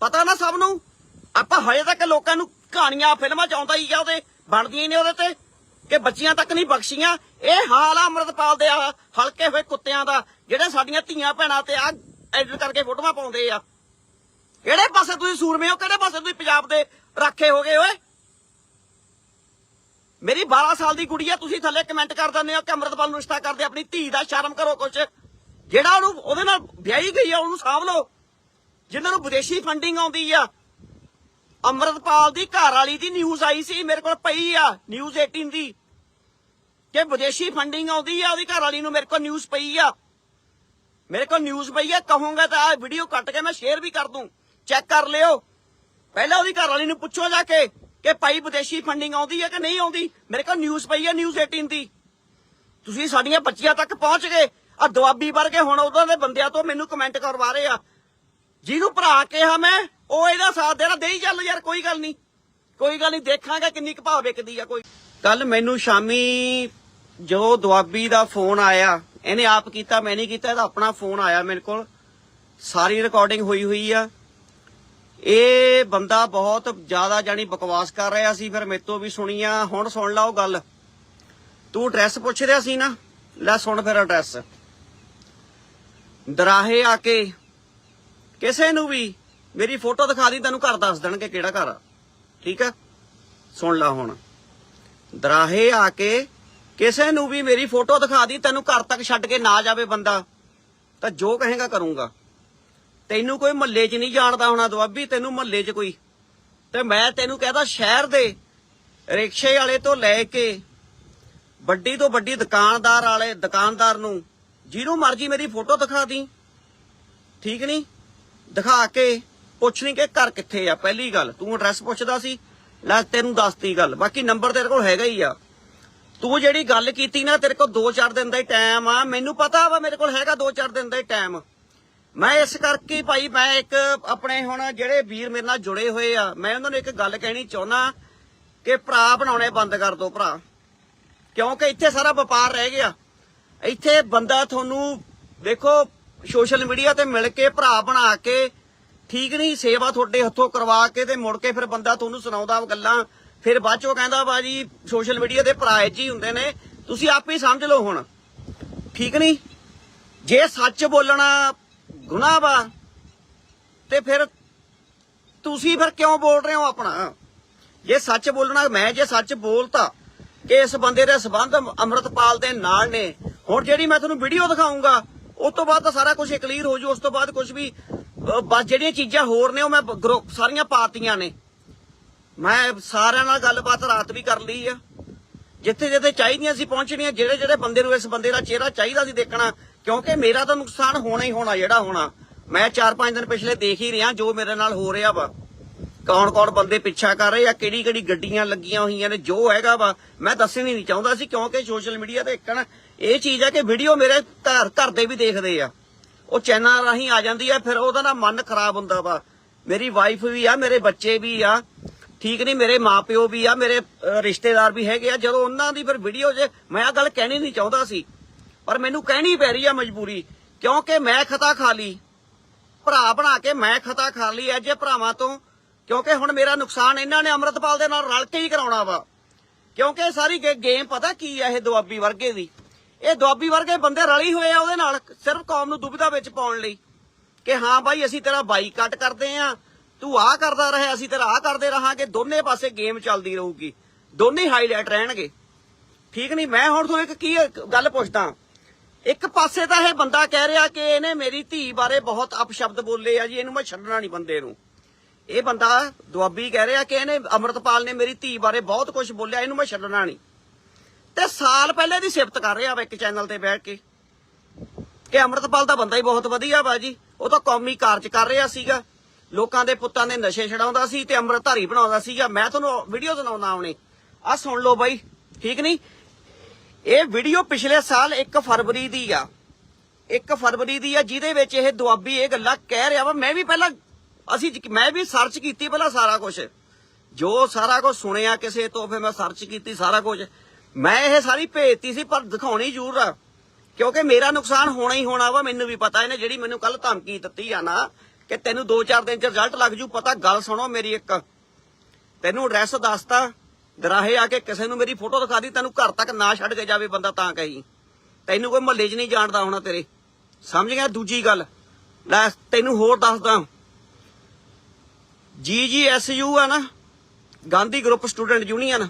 ਪਤਾ ਨਾ ਸਭ ਨੂੰ। ਆਪਾਂ ਹਜੇ ਤੱਕ ਲੋਕਾਂ ਨੂੰ ਕਹਾਣੀਆਂ, ਫਿਲਮਾਂ ਚ ਆਉਂਦਾ ਹੀ ਆ ਉਹਦੇ, ਬਣਦੀਆਂ ਹੀ ਨੇ ਉਹਦੇ ਤੇ, ਕਿ ਬੱਚੀਆਂ ਤੱਕ ਨਹੀਂ ਬਖਸ਼ੀਆਂ। ਇਹ ਹਾਲ ਆ ਅੰਮ੍ਰਿਤਪਾਲ ਦੇ ਹਲਕੇ ਹੋਏ ਕੁੱਤਿਆਂ ਦਾ, ਜਿਹੜੇ ਸਾਡੀਆਂ ਧੀਆਂ ਭੈਣਾਂ ਤੇ ਆ, ਐਡਿਟ ਕਰਕੇ ਫੋਟੋਆਂ ਪਾਉਂਦੇ ਆ। ਕਿਹੜੇ ਪਾਸੇ ਤੁਸੀਂ ਸੂਰਮੇ ਹੋ? ਕਿਹੜੇ ਪਾਸੇ ਤੁਸੀਂ ਪੰਜਾਬ ਦੇ ਰਾਖੇ ਹੋ ਗਏ ਓਏ? ਮੇਰੀ 12 ਸਾਲ ਦੀ ਕੁੜੀ ਆ, ਤੁਸੀਂ ਥੱਲੇ ਕਮੈਂਟ ਕਰ ਦਿੰਦੇ ਹੋ ਕਿ ਅੰਮ੍ਰਿਤਪਾਲ ਨੂੰ ਰਿਸ਼ਤਾ ਕਰਦੇ, ਆਪਣੀ ਧੀ ਦਾ ਸ਼ਰਮ ਕਰੋ ਕੁਛ। ਜਿਹੜਾ ਉਹਨੂੰ, ਉਹਦੇ ਨਾਲ ਵਿਆਹੀ ਗਈ ਆ, ਉਹਨੂੰ ਸਾਂਭ ਲਓ। ਜਿਨ੍ਹਾਂ ਨੂੰ ਵਿਦੇਸ਼ੀ ਫੰਡਿੰਗ ਆਉਂਦੀ ਆ। ਅੰਮ੍ਰਿਤਪਾਲ ਦੀ ਘਰ ਵਾਲੀ ਦੀ ਨਿਊਜ਼ ਆਈ ਸੀ, ਮੇਰੇ ਕੋਲ ਪਈ ਆ ਨਿਊਜ਼ 18 ਦੀ। ਕਿ ਵਿਦੇਸ਼ੀ ਫੰਡਿੰਗ ਆਉਂਦੀ ਆ, ਉਹਦੀ ਘਰ ਵਾਲੀ ਨੂੰ ਮੇਰੇ ਕੋਲ ਨਿਊਜ਼ ਪਈ ਆ। ਮੇਰੇ ਕੋਲ ਨਿਊਜ਼ ਪਈ ਆ, ਕਹੂੰਗਾ ਤਾਂ ਆ ਵੀਡੀਓ ਕੱਟ ਕੇ ਮੈਂ ਸ਼ੇਅਰ ਵੀ ਕਰ ਦੂੰ। ਚੈੱਕ ਕਰ ਲਿਓ। ਪਹਿਲਾਂ ਉਹਦੀ ਘਰ ਵਾਲੀ ਨੂੰ ਪੁੱਛੋ ਜਾ ਕੇ ਕਿ ਭਾਈ ਵਿਦੇਸ਼ੀ ਫੰਡਿੰਗ ਆਉਂਦੀ ਹੈ ਕਿ ਨਹੀਂ ਆਉਂਦੀ? ਮੇਰੇ ਕੋਲ ਨਿਊਜ਼ ਪਈ ਆ ਨਿਊਜ਼ 18 ਦੀ। ਤੁਸੀਂ ਸਾਡੀਆਂ ਬੱਚੀਆਂ ਤੱਕ ਪਹੁੰਚ ਗਏ। ਆ ਦੁਆਬੀ ਵਰਗੇ ਹੁਣ ਉਹਨਾਂ ਦੇ ਬੰਦਿਆਂ ਤੋਂ ਮੈਨੂੰ ਕਮੈਂਟ ਕਰਵਾ ਰਹੇ ਆ। ਜਿਹਨੂੰ ਭਰਾ ਕਿਹਾ ਮੈਂ, ਉਹ ਇਹਦਾ ਸਾਥ ਦੇਣਾ, ਦੇਈ ਚੱਲ ਯਾਰ, ਕੋਈ ਗੱਲ ਨਹੀਂ। ਕੋਈ ਗੱਲ ਨਹੀਂ, ਦੇਖਾਂਗੇ ਕਿੰਨੀ ਕੁ ਭਾਅ ਵਿਕਦੀ ਆ ਕੋਈ। ਕੱਲ ਮੈਨੂੰ ਸ਼ਾਮੀ ਜੋ ਦੁਆਬੀ ਦਾ ਫੋਨ ਆਇਆ, ਇਹਨੇ ਆਪ ਕੀਤਾ, ਮੈਂ ਨਹੀਂ ਕੀਤਾ, ਇਹਦਾ ਆਪਣਾ ਫੋਨ ਆਇਆ ਮੇਰੇ ਕੋਲ। ਸਾਰੀ ਰਿਕਾਰਡਿੰਗ ਹੋਈ ਹੋਈ ਆ। ਇਹ ਬੰਦਾ ਬਹੁਤ ਜ਼ਿਆਦਾ ਜਾਨੀ ਬਕਵਾਸ ਕਰ ਰਿਹਾ ਸੀ, ਫਿਰ ਮੇਰੇ ਤੋਂ ਵੀ ਸੁਣੀਆਂ, ਹੁਣ ਸੁਣ ਲਾ ਉਹ ਗੱਲ। ਤੂੰ ਐਡਰੈਸ ਪੁੱਛ ਰਿਹਾ ਸੀ ਨਾ? ਲੈ ਸੁਣ ਫਿਰ ਐਡਰੈਸ ਦਰਾਹੇ ਆ ਕੇ ਕਿਸੇ ਨੂੰ ਵੀ ਮੇਰੀ ਫੋਟੋ ਦਿਖਾ ਦੀ, ਤੈਨੂੰ ਘਰ ਦੱਸ ਦੇਣਗੇ ਕਿਹੜਾ ਘਰ ਆ। ਠੀਕ ਆ? ਸੁਣ ਲਾ ਹੁਣ। ਦਰਾਹੇ ਆ ਕੇ ਕਿਸੇ ਨੂੰ ਵੀ ਮੇਰੀ ਫੋਟੋ ਦਿਖਾ ਦੀ, ਤੈਨੂੰ ਘਰ ਤੱਕ ਛੱਡ ਕੇ ਨਾ ਜਾਵੇ ਬੰਦਾ। ਤਾਂ ਜੋ ਕਹੇਗਾ ਕਰੂੰਗਾ। ਤੈਨੂੰ ਕੋਈ ਮਹੱਲੇ 'ਚ ਨਹੀਂ ਜਾਣਦਾ ਹੋਣਾ ਦੁਆਬੀ ਤੈਨੂੰ ਮਹੱਲੇ 'ਚ ਕੋਈ। ਤੇ ਮੈਂ ਤੈਨੂੰ ਕਹਦਾ ਸ਼ਹਿਰ ਦੇ ਰਿਕਸ਼ੇ ਵਾਲੇ ਤੋਂ ਲੈ ਕੇ ਵੱਡੀ ਤੋਂ ਵੱਡੀ ਦੁਕਾਨਦਾਰ ਵਾਲੇ, ਦੁਕਾਨਦਾਰ ਨੂੰ, ਜਿਹਨੂੰ ਮਰਜ਼ੀ ਮੇਰੀ ਫੋਟੋ ਦਿਖਾ ਦੀ। ਠੀਕ ਨਹੀਂ ਦਿਖਾ ਕੇ ਪੁੱਛਣੀ ਕਿ ਘਰ ਕਿੱਥੇ ਆ, ਪਹਿਲੀ ਗੱਲ। ਤੂੰ ਐਡਰੈਸ ਪੁੱਛਦਾ ਸੀ, ਲੈ ਤੈਨੂੰ ਦੱਸਤੀ ਗੱਲ। ਬਾਕੀ ਨੰਬਰ ਤੇਰੇ ਕੋਲ ਹੈਗਾ ਹੀ ਆ। ਤੂੰ ਜਿਹੜੀ ਗੱਲ ਕੀਤੀ ਨਾ, ਤੇਰੇ ਕੋਲ 2-4 ਦਿਨ ਦਾ ਹੀ ਟਾਈਮ ਆ। ਮੈਨੂੰ ਪਤਾ ਵਾ ਮੇਰੇ ਕੋਲ ਹੈਗਾ 2-4 ਦਿਨ ਦਾ ਹੀ ਟਾਈਮ ਮੈਂ ਇਸ ਕਰਕੇ ਭਾਈ, ਮੈਂ ਇੱਕ ਆਪਣੇ ਹੁਣ ਜਿਹੜੇ ਵੀਰ ਮੇਰੇ ਨਾਲ ਜੁੜੇ ਹੋਏ ਆ, ਮੈਂ ਉਹਨਾਂ ਨੂੰ ਇੱਕ ਗੱਲ ਕਹਿਣੀ ਚਾਹੁੰਦਾ ਕਿ ਭਰਾ ਬਣਾਉਣੇ ਬੰਦ ਕਰ ਦਿਓ ਭਰਾ। ਕਿਉਂਕਿ ਇੱਥੇ ਸਾਰਾ ਵਪਾਰ ਰਹਿ ਗਿਆ। ਇੱਥੇ ਬੰਦਾ ਤੁਹਾਨੂੰ ਦੇਖੋ, ਸੋਸ਼ਲ ਮੀਡੀਆ ਤੇ ਮਿਲ ਕੇ ਭਰਾ ਬਣਾ ਕੇ ਠੀਕ ਨਹੀਂ, ਸੇਵਾ ਤੁਹਾਡੇ ਹੱਥੋਂ ਕਰਵਾ ਕੇ ਤੇ ਮੁੜ ਕੇ ਫਿਰ ਬੰਦਾ ਤੁਹਾਨੂੰ ਸੁਣਾਉਂਦਾ ਗੱਲਾਂ। ਫਿਰ ਬਾਅਦ ਚੋਂ ਕਹਿੰਦਾ ਬਾਜੀ ਸੋਸ਼ਲ ਮੀਡੀਆ ਦੇ ਭਰਾ ਜੀ ਹੁੰਦੇ ਨੇ, ਤੁਸੀਂ ਆਪ ਹੀ ਸਮਝ ਲਓ ਹੁਣ। ਠੀਕ ਨਹੀਂ? ਜੇ ਸੱਚ ਬੋਲਣਾ ਗੁਨਾਹ ਵਾ ਤੇ ਫਿਰ ਤੁਸੀਂ ਫਿਰ ਕਿਉਂ ਬੋਲ ਰਹੇ ਹੋ ਆਪਣਾ? ਜੇ ਸੱਚ ਬੋਲਣਾ, ਮੈਂ ਜੇ ਸੱਚ ਬੋਲਤਾ ਕਿ ਇਸ ਬੰਦੇ ਦੇ ਸਬੰਧ ਅੰਮ੍ਰਿਤਪਾਲ ਦੇ ਨਾਲ ਨੇ, ਹੁਣ ਜਿਹੜੀ ਮੈਂ ਤੁਹਾਨੂੰ ਵੀਡੀਓ ਦਿਖਾਉਂਗਾ ਉਸ ਤੋਂ ਬਾਅਦ ਤਾਂ ਸਾਰਾ ਕੁਝ ਕਲੀਅਰ ਹੋ ਜੂ, ਉਸ ਤੋਂ ਬਾਅਦ ਕੁਝ ਵੀ ਬਸ ਜਿਹੜੀਆਂ ਚੀਜ਼ਾਂ ਹੋਰ ਨੇ, ਉਹ ਮੈਂ ਗਰੁੱਪ ਸਾਰੀਆਂ ਪਾਤੀਆਂ ਨੇ। ਮੈਂ ਸਾਰਿਆਂ ਨਾਲ ਗੱਲਬਾਤ ਰਾਤ ਵੀ ਕਰ ਲਈ ਆ। ਜਿੱਥੇ ਜਿੱਥੇ ਚਾਹੀਦੀਆਂ ਸੀ ਪਹੁੰਚਣੀਆਂ ਜਿਹੜੇ ਜਿਹੜੇ ਬੰਦੇ ਨੂੰ ਇਸ ਬੰਦੇ ਦਾ ਚਿਹਰਾ ਚਾਹੀਦਾ ਸੀ ਦੇਖਣਾ ਕਿਉਂਕਿ ਮੇਰਾ ਤਾਂ ਨੁਕਸਾਨ ਹੋਣਾ ਹੀ ਹੋਣਾ, ਜਿਹੜਾ ਹੋਣਾ। ਮੈਂ 4-5 ਦਿਨ ਪਿਛਲੇ ਦੇਖ ਹੀ ਰਿਹਾ, ਜੋ ਮੇਰੇ ਨਾਲ ਹੋ ਰਿਹਾ ਵਾ। ਕੌਣ ਕੌਣ ਬੰਦੇ ਪਿੱਛਾ ਕਰ ਰਹੇ ਆ, ਕਿਹੜੀ ਕਿਹੜੀ ਗੱਡੀਆਂ ਲੱਗੀਆਂ ਹੋਈਆਂ ਨੇ, ਜੋ ਹੈਗਾ ਵਾ। ਮੈਂ ਦੱਸਣੀ ਨਹੀਂ ਚਾਹੁੰਦਾ ਸੀ, ਕਿਉਂਕਿ ਸੋਸ਼ਲ ਮੀਡੀਆ ਤੇ ਇੱਕ ਨਾ, ਇਹ ਚੀਜ਼ ਹੈ ਕਿ ਵੀਡੀਓ ਮੇਰੇ ਘਰ ਘਰ ਦੇ ਵੀ ਦੇਖਦੇ ਆ। ਉਹ ਚੈਨਲ ਰਾਹੀਂ ਆ ਜਾਂਦੀ ਆ, ਫਿਰ ਉਹਦਾ ਨਾ ਮਨ ਖਰਾਬ ਹੁੰਦਾ ਵਾ। ਮੇਰੀ ਵਾਈਫ ਵੀ ਆ, ਮੇਰੇ ਬੱਚੇ ਵੀ ਆ। ਠੀਕ ਨਹੀਂ, ਮੇਰੇ ਮਾਪਿਓ ਵੀ ਆ, ਮੇਰੇ ਰਿਸ਼ਤੇਦਾਰ ਵੀ ਹੈਗੇ ਆ। ਜਦੋਂ ਉਹਨਾਂ ਦੀ ਫਿਰ ਵੀਡੀਓ 'ਚ ਮੈਂ ਆ ਗੱਲ ਕਹਿਣੀ ਨਹੀਂ ਚਾਹੁੰਦਾ ਸੀ। ਪਰ ਮੈਨੂੰ ਕਹਿਣੀ ਪੈ ਰਹੀ ਆ ਮਜਬੂਰੀ, ਕਿਉਂਕਿ ਮੈਂ ਖਤਾ ਖਾ ਲਈ। ਭਰਾ ਬਣਾ ਕੇ ਮੈਂ ਖਤਾ ਖਾ ਲਈ ਐ ਜੇ ਭਰਾਵਾਂ ਤੋਂ, ਕਿਉਂਕਿ ਹੁਣ ਮੇਰਾ ਨੁਕਸਾਨ ਇਹਨਾਂ ਨੇ ਅੰਮ੍ਰਿਤਪਾਲ ਦੇ ਨਾਲ ਰਲ ਕੇ ਹੀ ਕਰਾਉਣਾ ਵਾ। ਕਿਉਂਕਿ ਸਾਰੀ ਗੇਮ ਪਤਾ ਕੀ ਆ ਇਹ ਦੁਆਬੀ ਵਰਗੇ ਦੀ। ਇਹ ਦੁਆਬੀ ਵਰਗੇ ਬੰਦੇ ਰਲੀ ਹੋਏ ਆ ਉਹਦੇ ਨਾਲ, ਸਿਰਫ ਕੌਮ ਨੂੰ ਦੁਬਿਧਾ ਵਿੱਚ ਪਾਉਣ ਲਈ। ਕਿ ਹਾਂ ਬਾਈ, ਅਸੀਂ ਤੇਰਾ ਬਾਈਕਾਟ ਕਰਦੇ ਆ, ਤੂੰ ਆਹ ਕਰਦਾ ਰਹੇ, ਅਸੀਂ ਤੇਰਾ ਆਹ ਕਰਦੇ ਰਹਾਂਗੇ, ਦੋਨੇ ਪਾਸੇ ਗੇਮ ਚੱਲਦੀ ਰਹੂਗੀ। ਦੋਨੇ ਹਾਈਲਾਈਟ ਰਹਿਣਗੇ। ਠੀਕ ਨਹੀਂ ਮੈਂ ਹੁਣ ਤੋਂ ਇੱਕ ਕੀ ਗੱਲ ਪੁੱਛਦਾ। ਇੱਕ ਪਾਸੇ ਤਾਂ ਇਹ ਬੰਦਾ ਕਹਿ ਰਿਹਾ ਕਿ ਇਹਨੇ ਮੇਰੀ ਧੀ ਬਾਰੇ ਬਹੁਤ ਅਪਸ਼ਬਦ ਬੋਲੇ ਆ ਜੀ, ਇਹਨੂੰ ਮੈਂ ਛੱਡਣਾ ਨਹੀਂ ਬੰਦੇ ਨੂੰ। ਇਹ ਬੰਦਾ ਦੁਆਬੀ ਕਹਿ ਰਿਹਾ ਕਿ ਇਹਨੇ ਅਮਰਤਪਾਲ ਨੇ ਮੇਰੀ ਧੀ ਬਾਰੇ ਬਹੁਤ ਕੁਝ ਬੋਲਿਆ, ਇਹਨੂੰ ਮੈਂ ਛੱਡਣਾ ਨਹੀਂ। ਤੇ ਸਾਲ ਪਹਿਲੇ ਦੀ ਸਿਫਤ ਕਰ ਰਿਹਾ ਵਾ ਇੱਕ ਚੈਨਲ ਤੇ ਬੈਠ ਕੇ। ਕਿ ਅਮਰਤਪਾਲ ਦਾ ਬੰਦਾ ਹੀ ਬਹੁਤ ਵਧੀਆ ਵਾ ਜੀ, ਉਹ ਤਾਂ ਕੌਮੀ ਕਾਰਜ ਕਰ ਰਿਹਾ ਸੀਗਾ। ਲੋਕਾਂ ਦੇ ਪੁੱਤਾਂ ਦੇ ਨਸ਼ੇ ਛਡਾਉਂਦਾ ਸੀ ਤੇ ਅੰਮ੍ਰਿਤਧਾਰੀ ਬਣਾਉਂਦਾ ਸੀਗਾ। ਮੈਂ ਤੁਹਾਨੂੰ ਵੀਡੀਓ ਸੁਣਾਉਣਾ ਆਉਣੇ ਆ ਸੁਣ ਲਓ ਬਾਈ, ਠੀਕ ਨਹੀਂ? ਇਹ ਵੀਡੀਓ ਪਿਛਲੇ ਸਾਲ 1 ਫਰਵਰੀ ਦੀ ਆ। 1 ਫਰਵਰੀ ਦੀ ਆ, ਜਿਹਦੇ ਵਿੱਚ ਇਹ ਦੁਆਬੀ ਇਹ ਗੱਲਾਂ ਕਹਿ ਰਿਹਾ ਵਾ। ਮੈਂ ਵੀ ਪਹਿਲਾਂ, ਅਸੀਂ ਮੈਂ ਵੀ ਸਰਚ ਕੀਤੀ ਪਹਿਲਾਂ ਸਾਰਾ ਕੁਝ ਜੋ ਸਾਰਾ ਕੁਝ ਸੁਣਿਆ ਕਿਸੇ ਤੋਂ, ਫਿਰ ਮੈਂ ਸਰਚ ਕੀਤੀ ਸਾਰਾ ਕੁਝ ਮੈਂ ਇਹ ਸਾਰੀ ਭੇਜਤੀ ਸੀ, ਪਰ ਦਿਖਾਉਣੀ ਜ਼ਰੂਰ ਆ। ਕਿਉਂਕਿ ਮੇਰਾ ਨੁਕਸਾਨ ਹੋਣਾ ਹੀ ਹੋਣਾ ਵਾ, ਮੈਨੂੰ ਵੀ ਪਤਾ ਇਹਨੇ ਜਿਹੜੀ ਮੈਨੂੰ ਕੱਲ ਧਮਕੀ ਦਿੱਤੀ ਆ ਨਾ, ਕਿ ਤੈਨੂੰ 2-4 ਦਿਨ ਚ ਰਿਜ਼ਲਟ ਲੱਗ ਜੂ। ਪਤਾ ਗੱਲ ਸੁਣੋ ਮੇਰੀ ਇੱਕ। ਤੈਨੂੰ ਐਡਰੈਸ ਦੱਸਤਾ। ਦਰਾਹੇ ਆ ਕੇ ਕਿਸੇ ਨੂੰ ਮੇਰੀ ਫੋਟੋ ਦਿਖਾ ਦੀ, ਤੈਨੂੰ ਘਰ ਤੱਕ ਨਾ ਛੱਡ ਕੇ ਜਾਵੇ ਬੰਦਾ ਤਾਂ ਕਹੀ। ਤੈਨੂੰ ਕੋਈ ਮਹੱਲੇ 'ਚ ਨਹੀਂ ਜਾਣਦਾ ਹੋਣਾ ਤੇਰੇ। ਸਮਝ ਗਿਆ ਦੂਜੀ ਗੱਲ? ਲੈ, ਤੈਨੂੰ ਹੋਰ ਦੱਸਦਾ। ਜੀਜੀਐਸਯੂ ਆ ਨਾ, ਗਾਂਧੀ ਗਰੁੱਪ ਸਟੂਡੈਂਟ ਯੂਨੀਅਨ।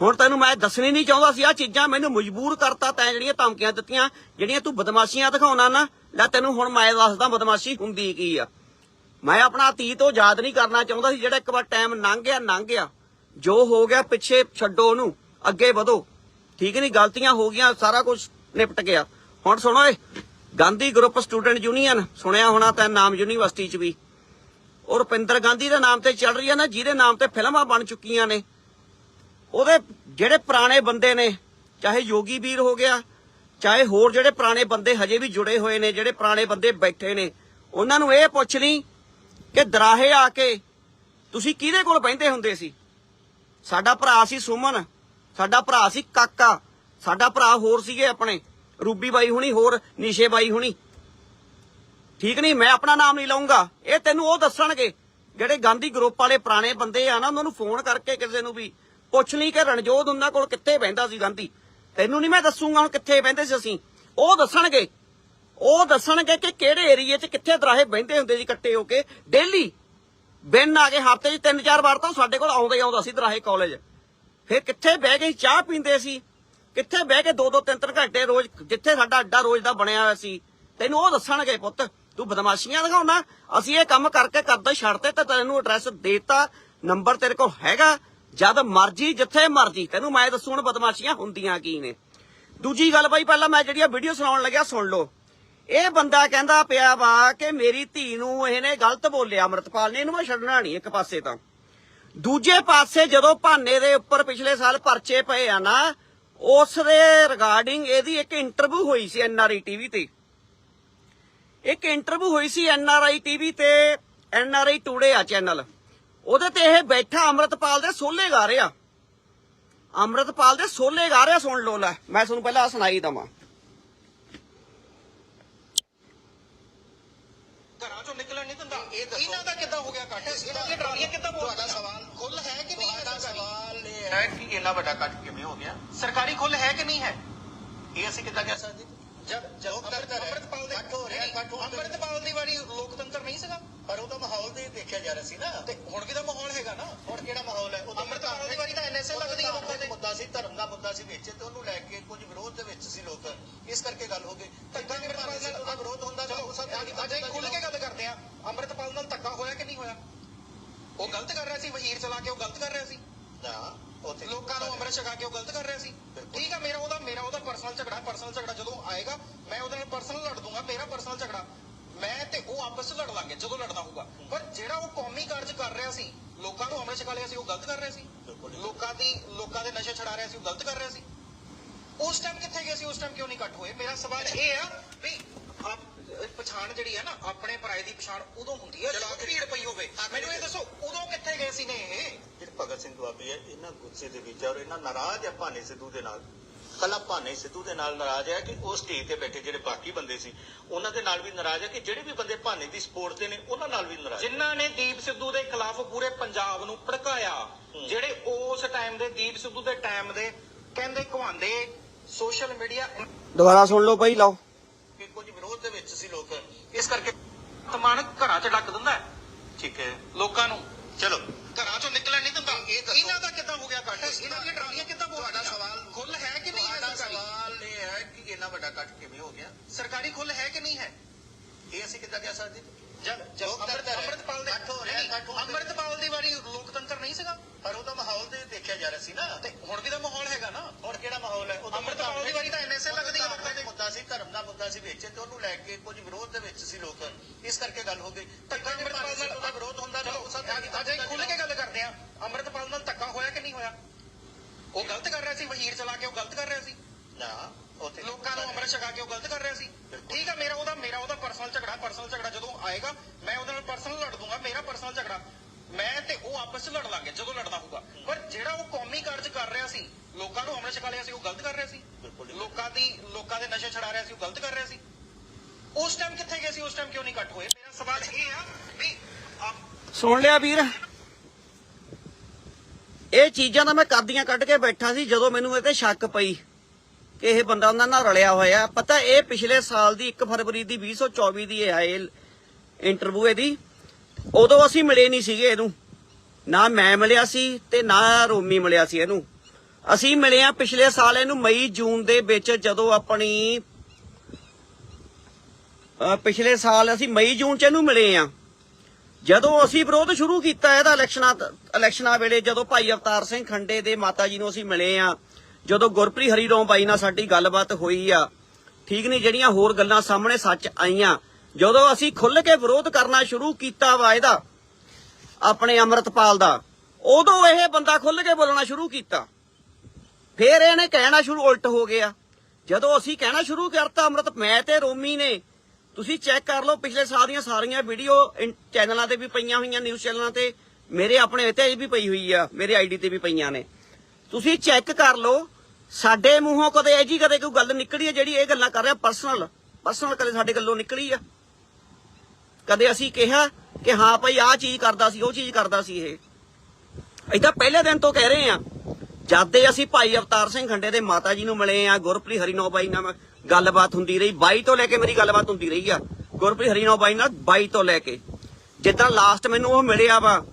ਹੁਣ ਤੈਨੂੰ ਮੈਂ ਦੱਸਣੀ ਨਹੀਂ ਚਾਹੁੰਦਾ ਸੀ ਆ ਚੀਜ਼ਾਂ ਮੈਨੂੰ ਮਜਬੂਰ ਕਰਤਾ, ਤੈਂ ਜਿਹੜੀਆਂ ਧਮਕੀਆਂ ਦਿੱਤੀਆਂ, ਜਿਹੜੀਆਂ ਤੂੰ ਬਦਮਾਸ਼ੀਆਂ ਦਿਖਾਉਣਾ ਨਾ, ਲੈ ਤੈਨੂੰ ਹੁਣ ਮੈਂ ਦੱਸਦਾ ਬਦਮਾਸ਼ੀ ਹੁੰਦੀ ਕੀ ਆ। ਮੈਂ ਆਪਣਾ ਅਤੀਤ ਉਹ ਯਾਦ ਨਹੀਂ ਕਰਨਾ ਚਾਹੁੰਦਾ ਸੀ, ਜਿਹੜਾ ਇੱਕ ਵਾਰ ਟਾਈਮ ਲੰਘ ਗਿਆ ਲੰਘ ਗਿਆ। ਜੋ ਹੋ ਗਿਆ ਪਿੱਛੇ ਛੱਡੋ ਉਹਨੂੰ, ਅੱਗੇ ਵਧੋ। ਠੀਕ ਨਹੀਂ, ਗਲਤੀਆਂ ਹੋ ਗਈਆਂ, ਸਾਰਾ ਕੁਝ ਨਿਪਟ ਗਿਆ। ਹੁਣ ਸੁਣੋ ਏ, ਗਾਂਧੀ ਗਰੁੱਪ ਸਟੂਡੈਂਟ ਯੂਨੀਅਨ, ਸੁਣਿਆ ਹੋਣਾ ਤਾਂ ਨਾਮ ਯੂਨੀਵਰਸਿਟੀ 'ਚ ਵੀ। ਉਹ ਰੁਪਿੰਦਰ ਗਾਂਧੀ ਦੇ ਨਾਮ ਤੇ ਚੱਲ ਰਹੀ ਹੈ ਨਾ, ਜਿਹਦੇ ਨਾਮ ਤੇ ਫਿਲਮਾਂ ਬਣ ਚੁੱਕੀਆਂ ਨੇ। ਉਹਦੇ ਜਿਹੜੇ ਪੁਰਾਣੇ ਬੰਦੇ ਨੇ, ਚਾਹੇ ਯੋਗੀ ਵੀਰ ਹੋ ਗਿਆ, ਚਾਹੇ ਹੋਰ ਜਿਹੜੇ ਪੁਰਾਣੇ ਬੰਦੇ ਹਜੇ ਵੀ ਜੁੜੇ ਹੋਏ ਨੇ, ਜਿਹੜੇ ਪੁਰਾਣੇ ਬੰਦੇ ਬੈਠੇ ਨੇ, ਉਹਨਾਂ ਨੂੰ ਇਹ ਪੁੱਛ ਲਈ ਕਿ ਦਰਾਹੇ ਆ ਕੇ ਤੁਸੀਂ ਕਿਹਦੇ ਕੋਲ ਬਹਿੰਦੇ ਹੁੰਦੇ ਸੀ? ਸਾਡਾ ਭਰਾ ਸੀ ਸੁਮਨ, ਸਾਡਾ ਭਰਾ ਸੀ ਕਾਕਾ, ਸਾਡਾ ਭਰਾ ਹੋਰ ਸੀਗੇ ਆਪਣੇ, ਰੂਬੀ ਬਾਈ ਹੁਣੀ ਹੋਰ, ਨੀਸ਼ੇ ਬਾਈ ਹੁਣੀ। ਠੀਕ ਨਹੀਂ, ਮੈਂ ਆਪਣਾ ਨਾਮ ਨਹੀਂ ਲਵਾਂਗਾ ਇਹ ਤੈਨੂੰ ਉਹ ਦੱਸਣਗੇ, ਜਿਹੜੇ ਗਾਂਧੀ ਗਰੁੱਪ ਵਾਲੇ ਪੁਰਾਣੇ ਬੰਦੇ ਆ ਨਾ, ਉਹਨਾਂ ਨੂੰ ਫੋਨ ਕਰਕੇ ਕਿਸੇ ਨੂੰ ਵੀ ਪੁੱਛ ਲਈ ਕਿ ਰਣਜੋਤ ਉਹਨਾਂ ਕੋਲ ਕਿੱਥੇ ਬਹਿੰਦਾ ਸੀ ਗਾਂਧੀ। ਤੈਨੂੰ ਨਹੀਂ ਮੈਂ ਦੱਸੂਗਾ ਹੁਣ ਕਿੱਥੇ ਬਹਿੰਦੇ ਸੀ ਅਸੀਂ। ਉਹ ਦੱਸਣਗੇ ਉਹ ਦੱਸਣਗੇ ਕਿ ਕਿਹੜੇ ਏਰੀਏ 'ਚ ਕਿੱਥੇ ਦਰਾਹੇ ਬਹਿੰਦੇ ਹੁੰਦੇ ਸੀ ਇਕੱਠੇ ਹੋ ਕੇ, ਡੇਲੀ ਬਿਨ ਆ ਕੇ ਹਫ਼ਤੇ 'ਚ ਤਿੰਨ ਚਾਰ ਵਾਰ ਤਾਂ ਸਾਡੇ ਕੋਲ ਆਉਂਦਾ ਹੀ ਆਉਂਦਾ ਸੀ ਦਰਾਹੇ ਕਾਲਜ ਫਿਰ ਕਿੱਥੇ ਬਹਿ ਕੇ ਚਾਹ ਪੀਂਦੇ ਸੀ। ਕਿੱਥੇ ਬਹਿ ਕੇ ਦੋ ਦੋ ਤਿੰਨ ਤਿੰਨ ਘੰਟੇ ਰੋਜ਼ ਜਿੱਥੇ ਸਾਡਾ ਅੱਡਾ ਰੋਜ਼ ਦਾ ਬਣਿਆ ਹੋਇਆ ਸੀ। ਤੈਨੂੰ ਉਹ ਦੱਸਣਗੇ ਪੁੱਤ, ਤੂੰ ਬਦਮਾਸ਼ੀਆਂ ਦਿਖਾਉਣਾ ਅਸੀਂ ਇਹ ਕੰਮ ਕਰਕੇ ਕਰਦਾ ਛੱਡਤੇ ਤੇ ਤੈਨੂੰ ਐਡਰੈਸ ਦੇਤਾ ਨੰਬਰ ਤੇਰੇ ਕੋਲ ਹੈਗਾ। ਜਦ ਮਰਜ਼ੀ, ਜਿੱਥੇ ਮਰਜ਼ੀ। ਤੈਨੂੰ ਮੈਂ ਦੱਸੂ ਹੁਣ ਬਦਮਾਸ਼ੀਆਂ ਹੁੰਦੀਆਂ ਕੀ ਨੇ। ਦੂਜੀ ਗੱਲ ਬਾਈ, ਪਹਿਲਾਂ ਮੈਂ ਜਿਹੜੀਆਂ ਵੀਡੀਓ ਸੁਣਾਉਣ ਲੱਗਿਆ, ਸੁਣ ਲਓ। ਇਹ ਬੰਦਾ ਕਹਿੰਦਾ ਪਿਆ ਵਾ ਕਿ ਮੇਰੀ ਧੀ ਨੂੰ ਇਹਨੇ ਗਲਤ ਬੋਲਿਆ, ਅਮਰਤਪਾਲ ਨੇ, ਇਹਨੂੰ ਮੈਂ ਛੱਡਣਾ ਨਹੀਂ ਇੱਕ ਪਾਸੇ ਤਾਂ। ਦੂਜੇ ਪਾਸੇ ਜਦੋਂ ਭਾਨੇ ਦੇ ਉੱਪਰ ਪਿਛਲੇ ਸਾਲ ਪਰਚੇ ਪਏ ਆ ਨਾ, ਉਸ ਦੇ ਰਿਗਾਰਡਿੰਗ ਇਹਦੀ ਇੱਕ ਇੰਟਰਵਿਊ ਹੋਈ ਸੀ ਐਨਆਰਆਈ ਟੀਵੀ ਤੇ। ਇੱਕ ਇੰਟਰਵਿਊ ਹੋਈ ਸੀ ਐਨਆਰਆਈ ਟੀਵੀ ਤੇ ਐਨਆਰਆਈ ਟੂਡੇ ਆ ਚੈਨਲ ਉਹਦੇ ਤੇ ਇਹ ਬੈਠਾ ਅਮਰਤਪਾਲ ਦੇ ਸੋਲੇ ਗਾ ਰਿਹਾ। ਅਮਰਤਪਾਲ ਦੇ ਸੋਲੇ ਗਾ ਰਿਹਾ, ਸੁਣ ਲੋ ਲੈ, ਮੈਂ ਤੁਹਾਨੂੰ ਪਹਿਲਾਂ ਸੁਣਾਈ ਦਵਾਂ। ਘਰਾਂ ਚੋਂ ਨਿਕਲਣ ਨਹੀਂ ਦਿੰਦਾ। ਇਹਨਾਂ ਦਾ ਕਿੱਦਾਂ ਹੋ ਗਿਆ ਕੱਟ? ਇਹਨਾਂ ਦੀਆਂ ਟਰਾਲੀਆਂ ਕਿੱਦਾਂ ਬੋਲ ਤੁਹਾਡਾ ਸਵਾਲ ਖੁੱਲ ਹੈ ਕਿ ਨਹੀਂ ਹੈ ਤੁਹਾਡਾ ਸਵਾਲ ਇਹ ਹੈ ਕਿ ਇੰਨਾ ਵੱਡਾ ਕੱਟ ਕਿਵੇਂ ਹੋ ਗਿਆ? ਸਰਕਾਰੀ ਖੁੱਲ ਹੈ ਕਿ ਨਹੀਂ ਹੈ? ਇਹ ਅਸੀਂ ਕਿੱਦਾਂ ਕਹਿ ਸਕਦੇ? ਜਦ। ਅੰਮ੍ਰਿਤਪਾਲ ਦੇ ਕੱਟ ਹੋ ਰਿਹਾ, ਕੱਟ ਹੋਣ ਦੇ- ਅੰਮ੍ਰਿਤਪਾਲ ਦੀ ਵਾਰੀ ਲੋਕਤੰਤਰ ਨਹੀਂ ਸੀਗਾ? ਪਰ ਉਹਦਾ ਮਾਹੌਲ ਤੇ ਦੇਖਿਆ ਜਾ ਰਿਹਾ ਸੀ ਨਾ। ਤੇ ਹੁਣ ਵੀ ਤਾਂ ਮਾਹੌਲ ਹੈਗਾ ਨਾ। ਹੁਣ ਕਿਹੜਾ ਮਾਹੌਲ ਹੈ? ਉਦੋਂ ਅੰਮ੍ਰਿਤਪਾਲ ਦੀ ਵਾਰੀ ਤਾਂ NSA ਲੱਗਦੀ ਹੈ ਲੋਕਾਂ ਦੇ। ਮੁੱਦਾ ਸੀ ਧਰਮ ਦਾ ਮੁੱਦਾ ਸੀ ਵਿੱਚ ਤੇ ਉਹਨੂੰ ਲੈ ਕੇ ਕੁਝ ਵਿਰੋਧ ਦੇ ਵਿੱਚ ਸੀ ਲੋਕ। ਇਸ ਕਰਕੇ ਗੱਲ ਹੋ ਗਈ। ਧੱਕਾ ਅੰਮ੍ਰਿਤਪਾਲ ਨਾਲ ਉਹਦਾ ਵਿਰੋਧ ਹੁੰਦਾ ਤਾਂ ਉਹ ਸਭ ਅੱਜ ਖੁੱਲ ਕੇ ਗੱਲ ਕਰਦੇ ਆ ਅੰਮ੍ਰਿਤਪਾਲ ਨਾਲ ਧੱਕਾ ਹੋਇਆ ਕਿ ਨਹੀਂ ਹੋਇਆ? ਉਹ ਗਲਤ ਕਰ ਰਿਹਾ ਸੀ ਵਹੀਰ ਚਲਾ ਕੇ ਉਹ ਗਲਤ ਕਰ ਰਿਹਾ ਸੀ। ਨਾ ਉੱਥੇ ਲੋਕਾਂ ਨੂੰ ਅੰਮ੍ਰਿਤ ਛਕਾ ਕੇ ਉਹ ਗਲਤ ਕਰ ਰਿਹਾ ਸੀ। ਠੀਕ ਆ ਮੇਰਾ ਉਹਦਾ ਮੇਰਾ ਉਹਦਾ ਪਰਸਨਲ ਝਗੜਾ ਪਰਸਨਲ ਝਗੜਾ ਜਦੋਂ ਆਏਗਾ ਮੈਂ ਉਹਦੇ ਨਾਲ ਪਰਸਨਲ ਲੜ ਦੂੰਗਾ ਮੇਰਾ ਪਰਸਨਲ ਝਗੜਾ। ਮੈਂ ਤੇ ਉਹ ਆਪਸ ਵਿੱਚ ਲੜ ਲਾਂਗੇ ਜਦੋਂ ਲੜਨਾ ਹੋਊਗਾ। ਪਰ ਜਿਹੜਾ ਉਹ ਕੌਮੀ ਕਾਰਜ ਕਰ ਰਿਹਾ ਸੀ ਲੋਕਾਂ ਨੂੰ ਅੰਮ੍ਰਿਤ ਛਕਾ ਲਿਆ ਸੀ ਉਹ ਗਲਤ ਕਰ ਰਿਹਾ ਸੀ। ਲੋਕਾਂ ਦੀ ਲੋਕਾਂ ਦੇ ਨਸ਼ੇ ਛਡਾ ਰਿਹਾ ਸੀ ਉਹ ਗਲਤ ਕਰ ਰਿਹਾ ਸੀ। ਉਸ ਟਾਈਮ ਕਿੱਥੇ ਗਏ ਸੀ? ਉਸ ਟਾਈਮ ਕਿਉਂ ਨਹੀਂ ਕੱਟ ਹੋਏ? ਮੇਰਾ ਸਵਾਲ ਇਹ ਆ ਵੀ ਆਪ ਪਛਾਣ ਜਿਹੜੀ ਹੈ ਨਾ ਆਪਣੇ ਪਰਾਏ ਦੀ ਪਛਾਣ ਉਦੋਂ ਹੁੰਦੀ ਹੈ ਜਦੋਂ ਭੀੜ ਪਈ ਹੋਵੇ। ਮੈਨੂੰ ਇਹ ਦੱਸੋ ਉਦੋਂ ਕਿੱਥੇ ਗਏ ਸੀ ਨੇ ਇਹ ਜਿਹੜੇ ਭਗਤ ਸਿੰਘ ਦੁਆਬੀ ਹੈ ਇਹਨਾਂ ਗੁੱਸੇ ਦੇ ਵਿੱਚ ਔਰ ਇਹਨਾਂ ਨਾਰਾਜ਼ ਹੈ ਭਾਨੇ ਸਿੱਧੂ ਦੇ ਨਾਲ। ਕੱਲਾ ਭਾਨੇ ਸਿੱਧੂ ਦੇ ਨਾਲ ਨਾਰਾਜ਼ ਹੈ ਕਿ ਉਹ ਸਟੇਜ ਤੇ ਬੈਠੇ ਜਿਹੜੇ ਬਾਕੀ ਬੰਦੇ ਸੀ ਉਹਨਾਂ ਦੇ ਨਾਲ ਵੀ ਨਾਰਾਜ਼ ਹੈ ਕਿ ਜਿਹੜੇ ਵੀ ਬੰਦੇ ਭਾਨੇ ਦੀ ਸਪੋਰਟ ਤੇ ਨੇ ਉਹਨਾਂ ਨਾਲ ਵੀ ਨਾਰਾਜ਼। ਜਿਨ੍ਹਾਂ ਨੇ ਦੀਪ ਸਿੱਧੂ ਦੇ ਖਿਲਾਫ ਪੂਰੇ ਪੰਜਾਬ ਨੂੰ ਭੜਕਾਇਆ। ਜਿਹੜੇ ਉਸ ਟਾਈਮ ਦੇ ਦੀਪ ਸਿੱਧੂ ਦੇ ਟਾਈਮ ਦੇ ਕਹਿੰਦੇ ਕਹਾਂਦੇ ਸੋਸ਼ਲ ਮੀਡੀਆ ਦੁਬਾਰਾ ਸੁਣ ਲਓ ਭਾਈ ਲਓ। ਕੁਝ ਵਿਰੋਧ ਦੇ ਵਿੱਚ ਸੀ ਲੋਕ। ਇਸ ਕਰਕੇ ਤਮਾਨ ਘਰਾਂ 'ਚ ਡੱਕ ਦਿੰਦਾ ਹੈ। ਠੀਕ ਹੈ ਲੋਕਾਂ ਨੂੰ। ਚਲੋ। ਘਰਾਂ 'ਚੋਂ ਨਿਕਲਣ ਨਹੀਂ ਦਿੰਦਾ। ਇਹਨਾਂ ਦਾ ਕਿੱਦਾਂ ਹੋ ਗਿਆ ਕੱਟ? ਇਹਨਾਂ ਦੀਆਂ ਟਰਾਲੀਆਂ ਕਿੱਦਾਂ ਬੋਲ ਤੁਹਾਡਾ ਸਵਾਲ ਖੁੱਲ ਹੈ ਕਿ ਨਹੀਂ ਹੈ ਸਰਕਾਰੀ? ਸਵਾਲ ਇਹ ਹੈ ਕਿ ਇੰਨਾ ਵੱਡਾ ਕੱਟ ਕਿਵੇਂ ਹੋ ਗਿਆ? ਸਰਕਾਰੀ ਖੁੱਲ ਹੈ ਕਿ ਨਹੀਂ ਹੈ? ਇਹ ਅਸੀਂ ਕਿੱਦਾਂ ਕਹਿ ਸਕਦੇ? ਅੰਮ੍ਰਿਤਪਾਲ ਦੇ ਹੋ ਰਿਹਾ। ਅੰਮ੍ਰਿਤਪਾਲ ਦੀ ਵਾਰੀ ਲੋਕਤੰਤਰ ਨਹੀਂ ਸੀਗਾ। ਪਰ ਉਹਦਾ ਮਾਹੌਲ ਤੇ ਦੇਖਿਆ ਜਾ ਰਿਹਾ ਸੀ ਨਾ। ਤੇ ਹੁਣ ਵੀ ਤਾਂ ਮਾਹੌਲ ਹੈਗਾ ਨਾ। ਕਿਹੜਾ ਮਾਹੌਲ ਹੈ? ਉਦੋਂ ਅੰਮ੍ਰਿਤਪਾਲ ਦੀ ਵਾਰੀ ਤਾਂ NSA ਲੱਗਦੀ ਹੈ ਲੋਕਾਂ ਲੋਕਾਂ ਦੇ। ਮੁੱਦਾ ਸੀ ਧਰਮ ਦਾ ਮੁੱਦਾ ਸੀ ਵਿੱਚ ਤੇ ਉਹਨੂੰ ਲੈ ਕੇ ਕੁਝ ਵਿਰੋਧ ਦੇ ਵਿੱਚ ਸੀ ਲੋਕ। ਇਸ ਕਰਕੇ ਗੱਲ ਹੋ ਗਈ। ਧੱਕਾ ਅੰਮ੍ਰਿਤਪਾਲ ਨਾਲ ਉਹਦਾ ਵਿਰੋਧ ਹੁੰਦਾ ਉਸ ਅੱਜ ਖੁੱਲ ਕੇ ਗੱਲ ਕਰਦੇ ਆ। ਅੰਮ੍ਰਿਤਪਾਲ ਨਾਲ ਧੱਕਾ ਹੋਇਆ ਕਿ ਨਹੀਂ ਹੋਇਆ? ਉਹ ਗਲਤ ਕਰ ਰਿਹਾ ਸੀ ਵਹੀਰ ਚਲਾ ਕੇ ਉਹ ਗਲਤ ਕਰ ਰਿਹਾ ਸੀ। ਨਾ ਉੱਥੇ ਲੋਕਾਂ ਨੂੰ ਅੰਮ੍ਰਿਤ ਛਕਾ ਕੇ ਉਹ ਗਲਤ ਕਰ ਰਿਹਾ ਸੀ। ਠੀਕ ਆ ਮੇਰਾ ਉਹਦਾ ਮੇਰਾ ਉਹਦਾ ਪਰਸਨਲ ਝਗੜਾ ਪਰਸਨਲ ਝਗੜਾ ਜਦੋਂ ਆਏਗਾ ਮੈਂ ਉਹਦੇ ਨਾਲ ਪਰਸਨਲ ਲੜ ਦੂੰਗਾ ਮੇਰਾ ਪਰਸਨਲ ਝਗੜਾ। ਮੈਂ ਤੇ ਉਹ ਆਪਸ ਵਿੱਚ ਲੜ ਲਾਂਗੇ ਜਦੋਂ ਲੜਨਾ ਹੋਊਗਾ। ਪਰ ਜਿਹੜਾ ਉਹ ਕੌਮੀ ਕਾਰਜ ਕਰ ਰਿਹਾ ਸੀ ਲੋਕਾਂ ਨੂੰ ਅੰਮ੍ਰਿਤ ਛਕਾ ਲਿਆ ਸੀ ਉਹ ਗਲਤ ਕਰ ਰਿਹਾ ਸੀ। ਲੋਕਾਂ ਦੀ ਲੋਕਾਂ ਦੇ ਨਸ਼ੇ ਛਡਾ ਰਿਹਾ ਸੀ ਉਹ ਗਲਤ ਕਰ ਰਿਹਾ ਸੀ। ਉਸ ਟਾਈਮ ਕਿੱਥੇ ਗਏ ਸੀ ਉਸ ਟਾਈਮ ਕਿਉਂ ਨਹੀਂ ਕੱਟ ਹੋਏ? ਮੇਰਾ ਸਵਾਲ ਇਹ ਆ ਵੀ ਸੁਣ ਲਿਆ ਵੀਰ। ਇਹ ਚੀਜ਼ਾਂ ਤਾਂ ਮੈਂ ਕਰਦੀਆਂ ਕੱਢ ਕੇ ਬੈਠਾ ਸੀ ਜਦੋਂ ਮੈਨੂੰ ਇਹ ਤੇ ਸ਼ੱਕ ਪਈ। ਇਹ ਬੰਦਾ ਉਹਨਾਂ ਨਾਲ ਰਲਿਆ ਹੋਇਆ। ਪਤਾ ਇਹ ਪਿਛਲੇ ਸਾਲ ਦੀ 1 ਫਰਵਰੀ ਦੀ 2024 ਦੀ ਇਹ ਆਏ ਇੰਟਰਵਿਊ ਇਹਦੀ। ਉਦੋਂ ਅਸੀਂ ਮਿਲੇ ਨਹੀਂ ਸੀਗੇ ਇਹਨੂੰ। ਨਾ ਮੈਂ ਮਿਲਿਆ ਸੀ ਤੇ ਨਾ ਰੋਮੀ ਮਿਲਿਆ ਸੀ ਇਹਨੂੰ। ਅਸੀਂ ਮਿਲੇ ਆ ਪਿਛਲੇ ਸਾਲ ਇਹਨੂੰ ਮਈ, ਜੂਨ ਦੇ ਵਿੱਚ ਜਦੋਂ ਆਪਣੀ ਪਿਛਲੇ ਸਾਲ ਅਸੀਂ ਮਈ, ਜੂਨ ਚ ਇਹਨੂੰ ਮਿਲੇ ਆ ਜਦੋਂ ਅਸੀਂ ਵਿਰੋਧ ਸ਼ੁਰੂ ਕੀਤਾ ਇਹਦਾ ਇਲੈਕਸ਼ਨਾਂ ਇਲੈਕਸ਼ਨਾਂ ਵੇਲੇ ਜਦੋਂ ਭਾਈ ਅਵਤਾਰ ਸਿੰਘ ਖੰਡੇ ਦੇ ਮਾਤਾ ਜੀ ਨੂੰ ਅਸੀਂ ਮਿਲੇ ਆ ਜਦੋਂ ਗੁਰਪ੍ਰੀਤ ਹਰੀਰੋਂ ਬਾਈ ਨਾਲ ਸਾਡੀ ਗੱਲਬਾਤ ਹੋਈ ਆ, ਠੀਕ ਨਹੀਂ ਜਿਹੜੀਆਂ ਹੋਰ ਗੱਲਾਂ ਸਾਹਮਣੇ ਸੱਚ ਆਈਆਂ, ਜਦੋਂ ਅਸੀਂ ਖੁੱਲ ਕੇ ਵਿਰੋਧ ਕਰਨਾ ਸ਼ੁਰੂ ਕੀਤਾ ਵਾ ਇਹਦਾ, ਆਪਣੇ ਅੰਮ੍ਰਿਤਪਾਲ ਦਾ, ਉਦੋਂ ਇਹ ਬੰਦਾ ਖੁੱਲ ਕੇ ਬੋਲਣਾ ਸ਼ੁਰੂ ਕੀਤਾ। ਫੇਰ ਇਹਨੇ ਕਹਿਣਾ ਸ਼ੁਰੂ ਉਲਟ ਹੋ ਗਿਆ। ਜਦੋਂ ਅਸੀਂ ਕਹਿਣਾ ਸ਼ੁਰੂ ਕਰਤਾ ਅੰਮ੍ਰਿਤ, ਮੈਂ ਤੇ ਰੋਮੀ ਨੇ, ਤੁਸੀਂ ਚੈੱਕ ਕਰ ਲਓ ਪਿਛਲੇ ਸਾਲ ਦੀਆਂ ਸਾਰੀਆਂ ਵੀਡੀਓ ਚੈਨਲਾਂ ਤੇ ਵੀ ਪਈਆਂ ਹੋਈਆਂ, ਨਿਊਜ਼ ਚੈਨਲਾਂ ਤੇ, ਮੇਰੇ ਆਪਣੇ ਤੇ ਵੀ ਪਈ ਹੋਈ ਆ, ਮੇਰੇ ਆਈਡੀ ਤੇ ਵੀ ਪਈਆਂ ਨੇ। ਤੁਸੀਂ ਚੈੱਕ ਕਰ ਲਓ। ਸਾਡੇ ਮੂੰਹੋਂ ਕਦੇ ਇਹ ਜੀ ਕਦੇ ਕੋਈ ਗੱਲ ਨਿਕਲੀ ਹੈ ਜਿਹੜੀ ਇਹ ਗੱਲਾਂ ਕਰ ਰਿਹਾ ਪਰਸਨਲ ਪਰਸਨਲ ਕਦੇ ਸਾਡੇ ਗੱਲੋਂ ਨਿਕਲੀ ਆ। ਕਦੇ ਅਸੀਂ ਕਿਹਾ ਕਿ ਹਾਂ ਭਾਈ ਆਹ ਚੀਜ਼ ਕਰਦਾ ਸੀ, ਉਹ ਚੀਜ਼ ਕਰਦਾ ਸੀ ਇਹ। ਅਸੀਂ ਪਹਿਲੇ ਦਿਨ ਤੋਂ ਕਹਿ ਰਹੇ ਆ ਜਦ ਦੇ ਅਸੀਂ ਭਾਈ ਅਵਤਾਰ ਸਿੰਘ ਖੰਡੇ ਦੇ ਮਾਤਾ ਜੀ ਨੂੰ ਮਿਲੇ ਆ ਗੁਰਪ੍ਰੀਤ ਹਰੀਨੋ ਬਾਈ ਨਾਲ ਗੱਲਬਾਤ ਹੁੰਦੀ ਰਹੀ। 22 ਤੋਂ ਲੈ ਕੇ ਮੇਰੀ ਗੱਲਬਾਤ ਹੁੰਦੀ ਰਹੀ ਆ। ਗੁਰਪ੍ਰੀਤ ਹਰੀਨੋ ਬਾਈ ਨਾਲ 22 ਤੋਂ ਲੈ ਕੇ। ਜਿੱਦਾਂ ਲਾਸਟ ਮੈਨੂੰ ਉਹ ਮਿਲਿਆ ਵਾ,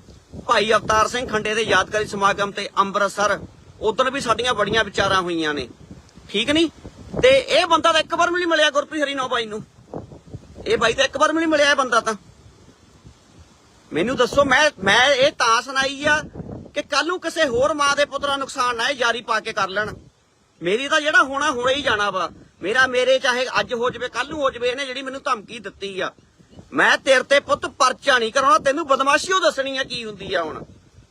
ਭਾਈ ਅਵਤਾਰ ਸਿੰਘ ਖੰਡੇ ਦੇ ਯਾਦਗਾਰੀ ਸਮਾਗਮ ਤੇ ਅੰਮ੍ਰਿਤਸਰ। ਉਦੋਂ ਵੀ ਸਾਡੀਆਂ ਬੜੀਆਂ ਵਿਚਾਰਾਂ ਹੋਈਆਂ ਨੇ। ਠੀਕ ਨਹੀਂ ਤੇ ਇਹ ਬੰਦਾ ਤਾਂ ਇੱਕ ਵਾਰ ਵੀ ਨਹੀਂ ਮਿਲਿਆ ਗੁਰਪ੍ਰੀਤ ਹਰੀਨੋ ਬਾਈ ਨੂੰ। ਇਹ ਬਾਈ ਤਾਂ ਇੱਕ ਵਾਰ ਵੀ ਨਹੀਂ ਮਿਲਿਆ ਇਹ ਬੰਦਾ ਤਾਂ। ਮੈਨੂੰ ਦੱਸੋ, ਮੈਂ ਮੈਂ ਇਹ ਤਾਂ ਸੁਣਾਈ ਆ ਕਿ ਕੱਲ ਨੂੰ ਕਿਸੇ ਹੋਰ ਮਾਂ ਦੇ ਪੁੱਤਰਾ ਨੁਕਸਾਨ ਨਾ ਇਹ ਜਾਰੀ ਪਾ ਕੇ ਕਰ ਲੈਣ। ਮੇਰੀ ਤਾਂ ਜਿਹੜਾ ਹੋਣਾ ਹੋਣਾ ਹੀ ਜਾਣਾ ਵਾ। ਮੇਰਾ, ਮੇਰੇ ਚਾਹੇ ਅੱਜ ਹੋ ਜਵੇ ਕੱਲ ਨੂੰ ਹੋ ਜਵੇ, ਇਹਨੇ ਜਿਹੜੀ ਮੈਨੂੰ ਧਮਕੀ ਦਿੱਤੀ ਆ। ਮੈਂ ਤੇਰੇ ਤੇ ਪੁੱਤ ਪਰਚਾ ਨਹੀਂ ਕਰਾਉਣਾ, ਤੈਨੂੰ ਬਦਮਾਸ਼ੀ ਉਹ ਦੱਸਣੀ ਆ ਕੀ ਹੁੰਦੀ ਆ ਹੁਣ।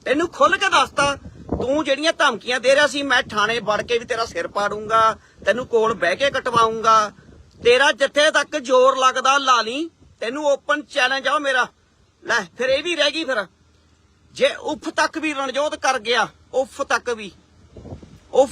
ਤੈਨੂੰ ਖੁੱਲ ਕੇ ਦੱਸਤਾ ਤੂੰ ਜਿਹੜੀਆਂ ਧਮਕੀਆਂ ਦੇ ਰਿਹਾ ਸੀ, ਮੈਂ ਥਾਣੇ ਵੜ ਕੇ ਵੀ ਤੇਰਾ ਸਿਰ ਪਾੜੂੰਗਾ, ਤੈਨੂੰ ਕੋਲ ਬਹਿ ਕੇ ਕਟਵਾਉਂਗਾ। ਤੇਰਾ ਜਿੱਥੇ ਤੱਕ ਜ਼ੋਰ ਲੱਗਦਾ ਲਾ ਲਈ ਤੈਨੂੰ ਓਪਨ ਚੈਲੰਜ ਆ ਮੇਰਾ। ਲੈ, ਫਿਰ ਇਹ ਵੀ ਰਹਿ ਗਈ ਫਿਰ। ਜੇ ਉਫ ਤੱਕ ਵੀ ਰਣਜੋਤ ਕਰ ਗਿਆ, ਉਫ ਤੱਕ ਵੀ।